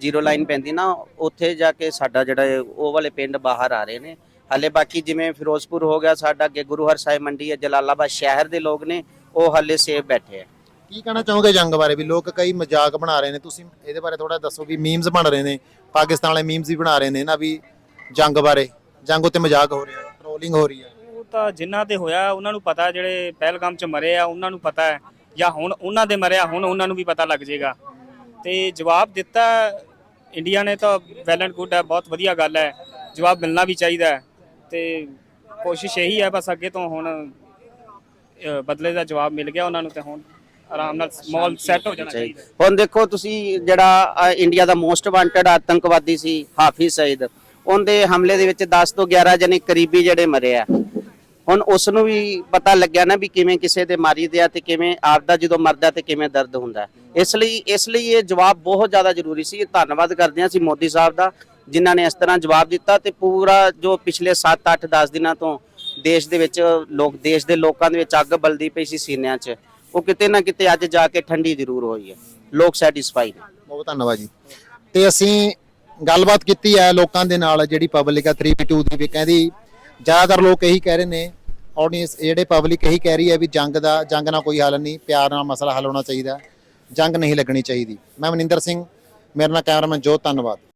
ਜ਼ੀਰੋ ਲਾਈਨ ਪੈਂਦੀ ਨਾ ਉੱਥੇ ਜਾ ਕੇ ਸਾਡਾ ਜਿਹੜਾ ਉਹ ਵਾਲੇ ਪਿੰਡ ਬਾਹਰ ਆ ਰਹੇ ਨੇ। ਹਲੇ ਬਾਕੀ ਜਿਵੇਂ ਫਿਰੋਜ਼ਪੁਰ ਹੋ ਗਿਆ ਸਾਡਾ ਅੱਗੇ ਗੁਰੂ ਹਰ ਸਾਹਿਬ ਮੰਡੀ ਹੈ ਜਲਾਲਾਬਾਦ ਸ਼ਹਿਰ ਦੇ ਲੋਕ ਨੇ ਉਹ ਹਲੇ ਸੇਫ ਬੈਠੇ ਆ। ਕੀ ਕਹਿਣਾ ਚਾਹੋਗੇ ਜੰਗ ਬਾਰੇ? ਵੀ ਲੋਕ ਕਈ ਮਜ਼ਾਕ ਬਣਾ ਰਹੇ ਨੇ। ਤੁਸੀਂ ਇਹਦੇ ਬਾਰੇ ਥੋੜਾ ਦੱਸੋ ਵੀ ਮੀਮਸ ਬਣ ਰਹੇ ਨੇ ਪਾਕਿਸਤਾਨ ਵਾਲੇ ਮੀਮਸ ਵੀ ਬਣਾ ਰਹੇ ਨੇ ਨਾ ਵੀ ਜੰਗ ਬਾਰੇ। ਜੰਗ ਉੱਤੇ ਮਜ਼ਾਕ ਹੋ ਰਿਹਾ ਟ੍ਰੋਲਿੰਗ ਹੋ ਰਹੀ ਹੈ। ਤਾਂ ਜਿਨ੍ਹਾਂ ਤੇ ਹੋਇਆ ਉਹਨਾਂ ਨੂੰ ਪਤਾ ਜਿਹੜੇ ਪਹਿਲਗਾਮ ਚ ਮਰੇ ਆ ਉਹਨਾਂ ਨੂੰ ਪਤਾ ਹੈ। ਜਾਂ ਹੁਣ ਉਹਨਾਂ ਦੇ ਮਰਿਆ ਹੁਣ ਉਹਨਾਂ ਨੂੰ ਵੀ ਪਤਾ ਲੱਗ ਜਾਏਗਾ ਤੇ ਜਵਾਬ ਦਿੱਤਾ ਇੰਡੀਆ ਨੇ ਤਾਂ ਵੈਲ ਐਂਡ ਗੁੱਡ ਹੈ ਬਹੁਤ ਵਧੀਆ ਗੱਲ ਹੈ। ਜਵਾਬ ਮਿਲਣਾ ਵੀ ਚਾਹੀਦਾ ਹੈ। ਤੇ ਕੋਸ਼ਿਸ਼ ਇਹੀ ਹੈ ਬਸ ਅੱਗੇ ਤੋਂ ਹੁਣ ਬਦਲੇ ਦਾ ਜਵਾਬ ਮਿਲ ਗਿਆ ਉਹਨਾਂ ਨੂੰ ਤੇ ਹੁਣ ਆਰਾਮ ਨਾਲ ਮਾਹੌਲ ਸੈੱਟ ਹੋ ਜਾਣਾ ਚਾਹੀਦਾ। ਹੁਣ ਦੇਖੋ ਤੁਸੀਂ ਜਿਹੜਾ ਇੰਡੀਆ ਦਾ ਮੋਸਟ ਵਾਂਟਡ ਆਤੰਕਵਾਦੀ ਸੀ ਹਾਫਿਜ਼ ਸਈਦ ਉਹਦੇ ਹਮਲੇ ਦੇ ਵਿੱਚ 10 ਤੋਂ 11 ਜਣੇ ਕਰੀਬੀ ਜਿਹੜੇ ਮਰੇ ਆ। ਹੁਣ ਉਸ ਨੂੰ ਵੀ ਪਤਾ ਲੱਗਿਆ ਨਾ ਵੀ ਕਿਵੇਂ ਕਿਸੇ ਦੇ ਮਾਰੀ ਦਿਆ ਤੇ ਕਿਵੇਂ ਆਪਦਾ ਜਦੋਂ ਮਰਦਾ ਤੇ ਕਿਵੇਂ ਦਰਦ ਹੁੰਦਾ। ਇਸ ਲਈ ਇਸ ਲਈ ਇਹ ਜਵਾਬ ਬਹੁਤ ਜ਼ਿਆਦਾ ਜ਼ਰੂਰੀ ਸੀ। ਧੰਨਵਾਦ ਕਰਦੇ ਹਾਂ ਅਸੀਂ ਮੋਦੀ ਸਾਹਿਬ ਦਾ, ਜਿਨ੍ਹਾਂ ਨੇ ਇਸ ਤਰ੍ਹਾਂ ਜਵਾਬ ਦਿੱਤਾ ਤੇ ਪੂਰਾ ਜੋ ਪਿਛਲੇ 7 8 10 ਦਿਨਾਂ ਤੋਂ ਦੇਸ਼ ਦੇ ਵਿੱਚ ਲੋਕ, ਦੇਸ਼ ਦੇ ਲੋਕਾਂ ਦੇ ਵਿੱਚ ਅੱਗ ਬਲਦੀ ਪਈ ਸੀ ਸੀਨਿਆਂ 'ਚ। ਉਹ ਕਿਤੇ ਨਾ ਕਿਤੇ ਅੱਜ ਜਾ ਕੇ ਠੰਡੀ ਜ਼ਰੂਰ ਹੋਈ ਹੈ। ਲੋਕ ਸੈਟੀਸਫਾਈ ਨੇ। ਬਹੁਤ ਧੰਨਵਾਦ ਜੀ। ਤੇ ਅਸੀਂ ਗੱਲਬਾਤ ਕੀਤੀ ਹੈ ਲੋਕਾਂ ਦੇ ਨਾਲ, ਜਿਹੜੀ ਪਬਲਿਕ ਆ 3v2 ਦੀ ਵੀ। ਕਹਿੰਦੀ ਜ਼ਿਆਦਾਤਰ ਲੋਕ ਇਹੀ ਕਹਿ ਰਹੇ ਨੇ ਆਡੀਅנס ਜਿਹੜੇ ਪਬਲਿਕ ਇਹੀ ਕਹਿ ਰਹੀ ਹੈ ਵੀ ਜੰਗ ਦਾ, ਜੰਗ ਨਾਲ ਕੋਈ ਹੱਲ ਨਹੀਂ, ਪਿਆਰ ਨਾਲ ਮਸਲਾ ਹੱਲ ਹੋਣਾ ਚਾਹੀਦਾ ਜੰਗ ਨਹੀਂ ਲੱਗਣੀ ਚਾਹੀਦੀ। ਮੈਂ ਮਨਿੰਦਰ ਸਿੰਘ, ਮੇਰੇ ਨਾਲ ਕੈਮਰਾਮੈਨ ਜੋਤ, ਧੰਨਵਾਦ।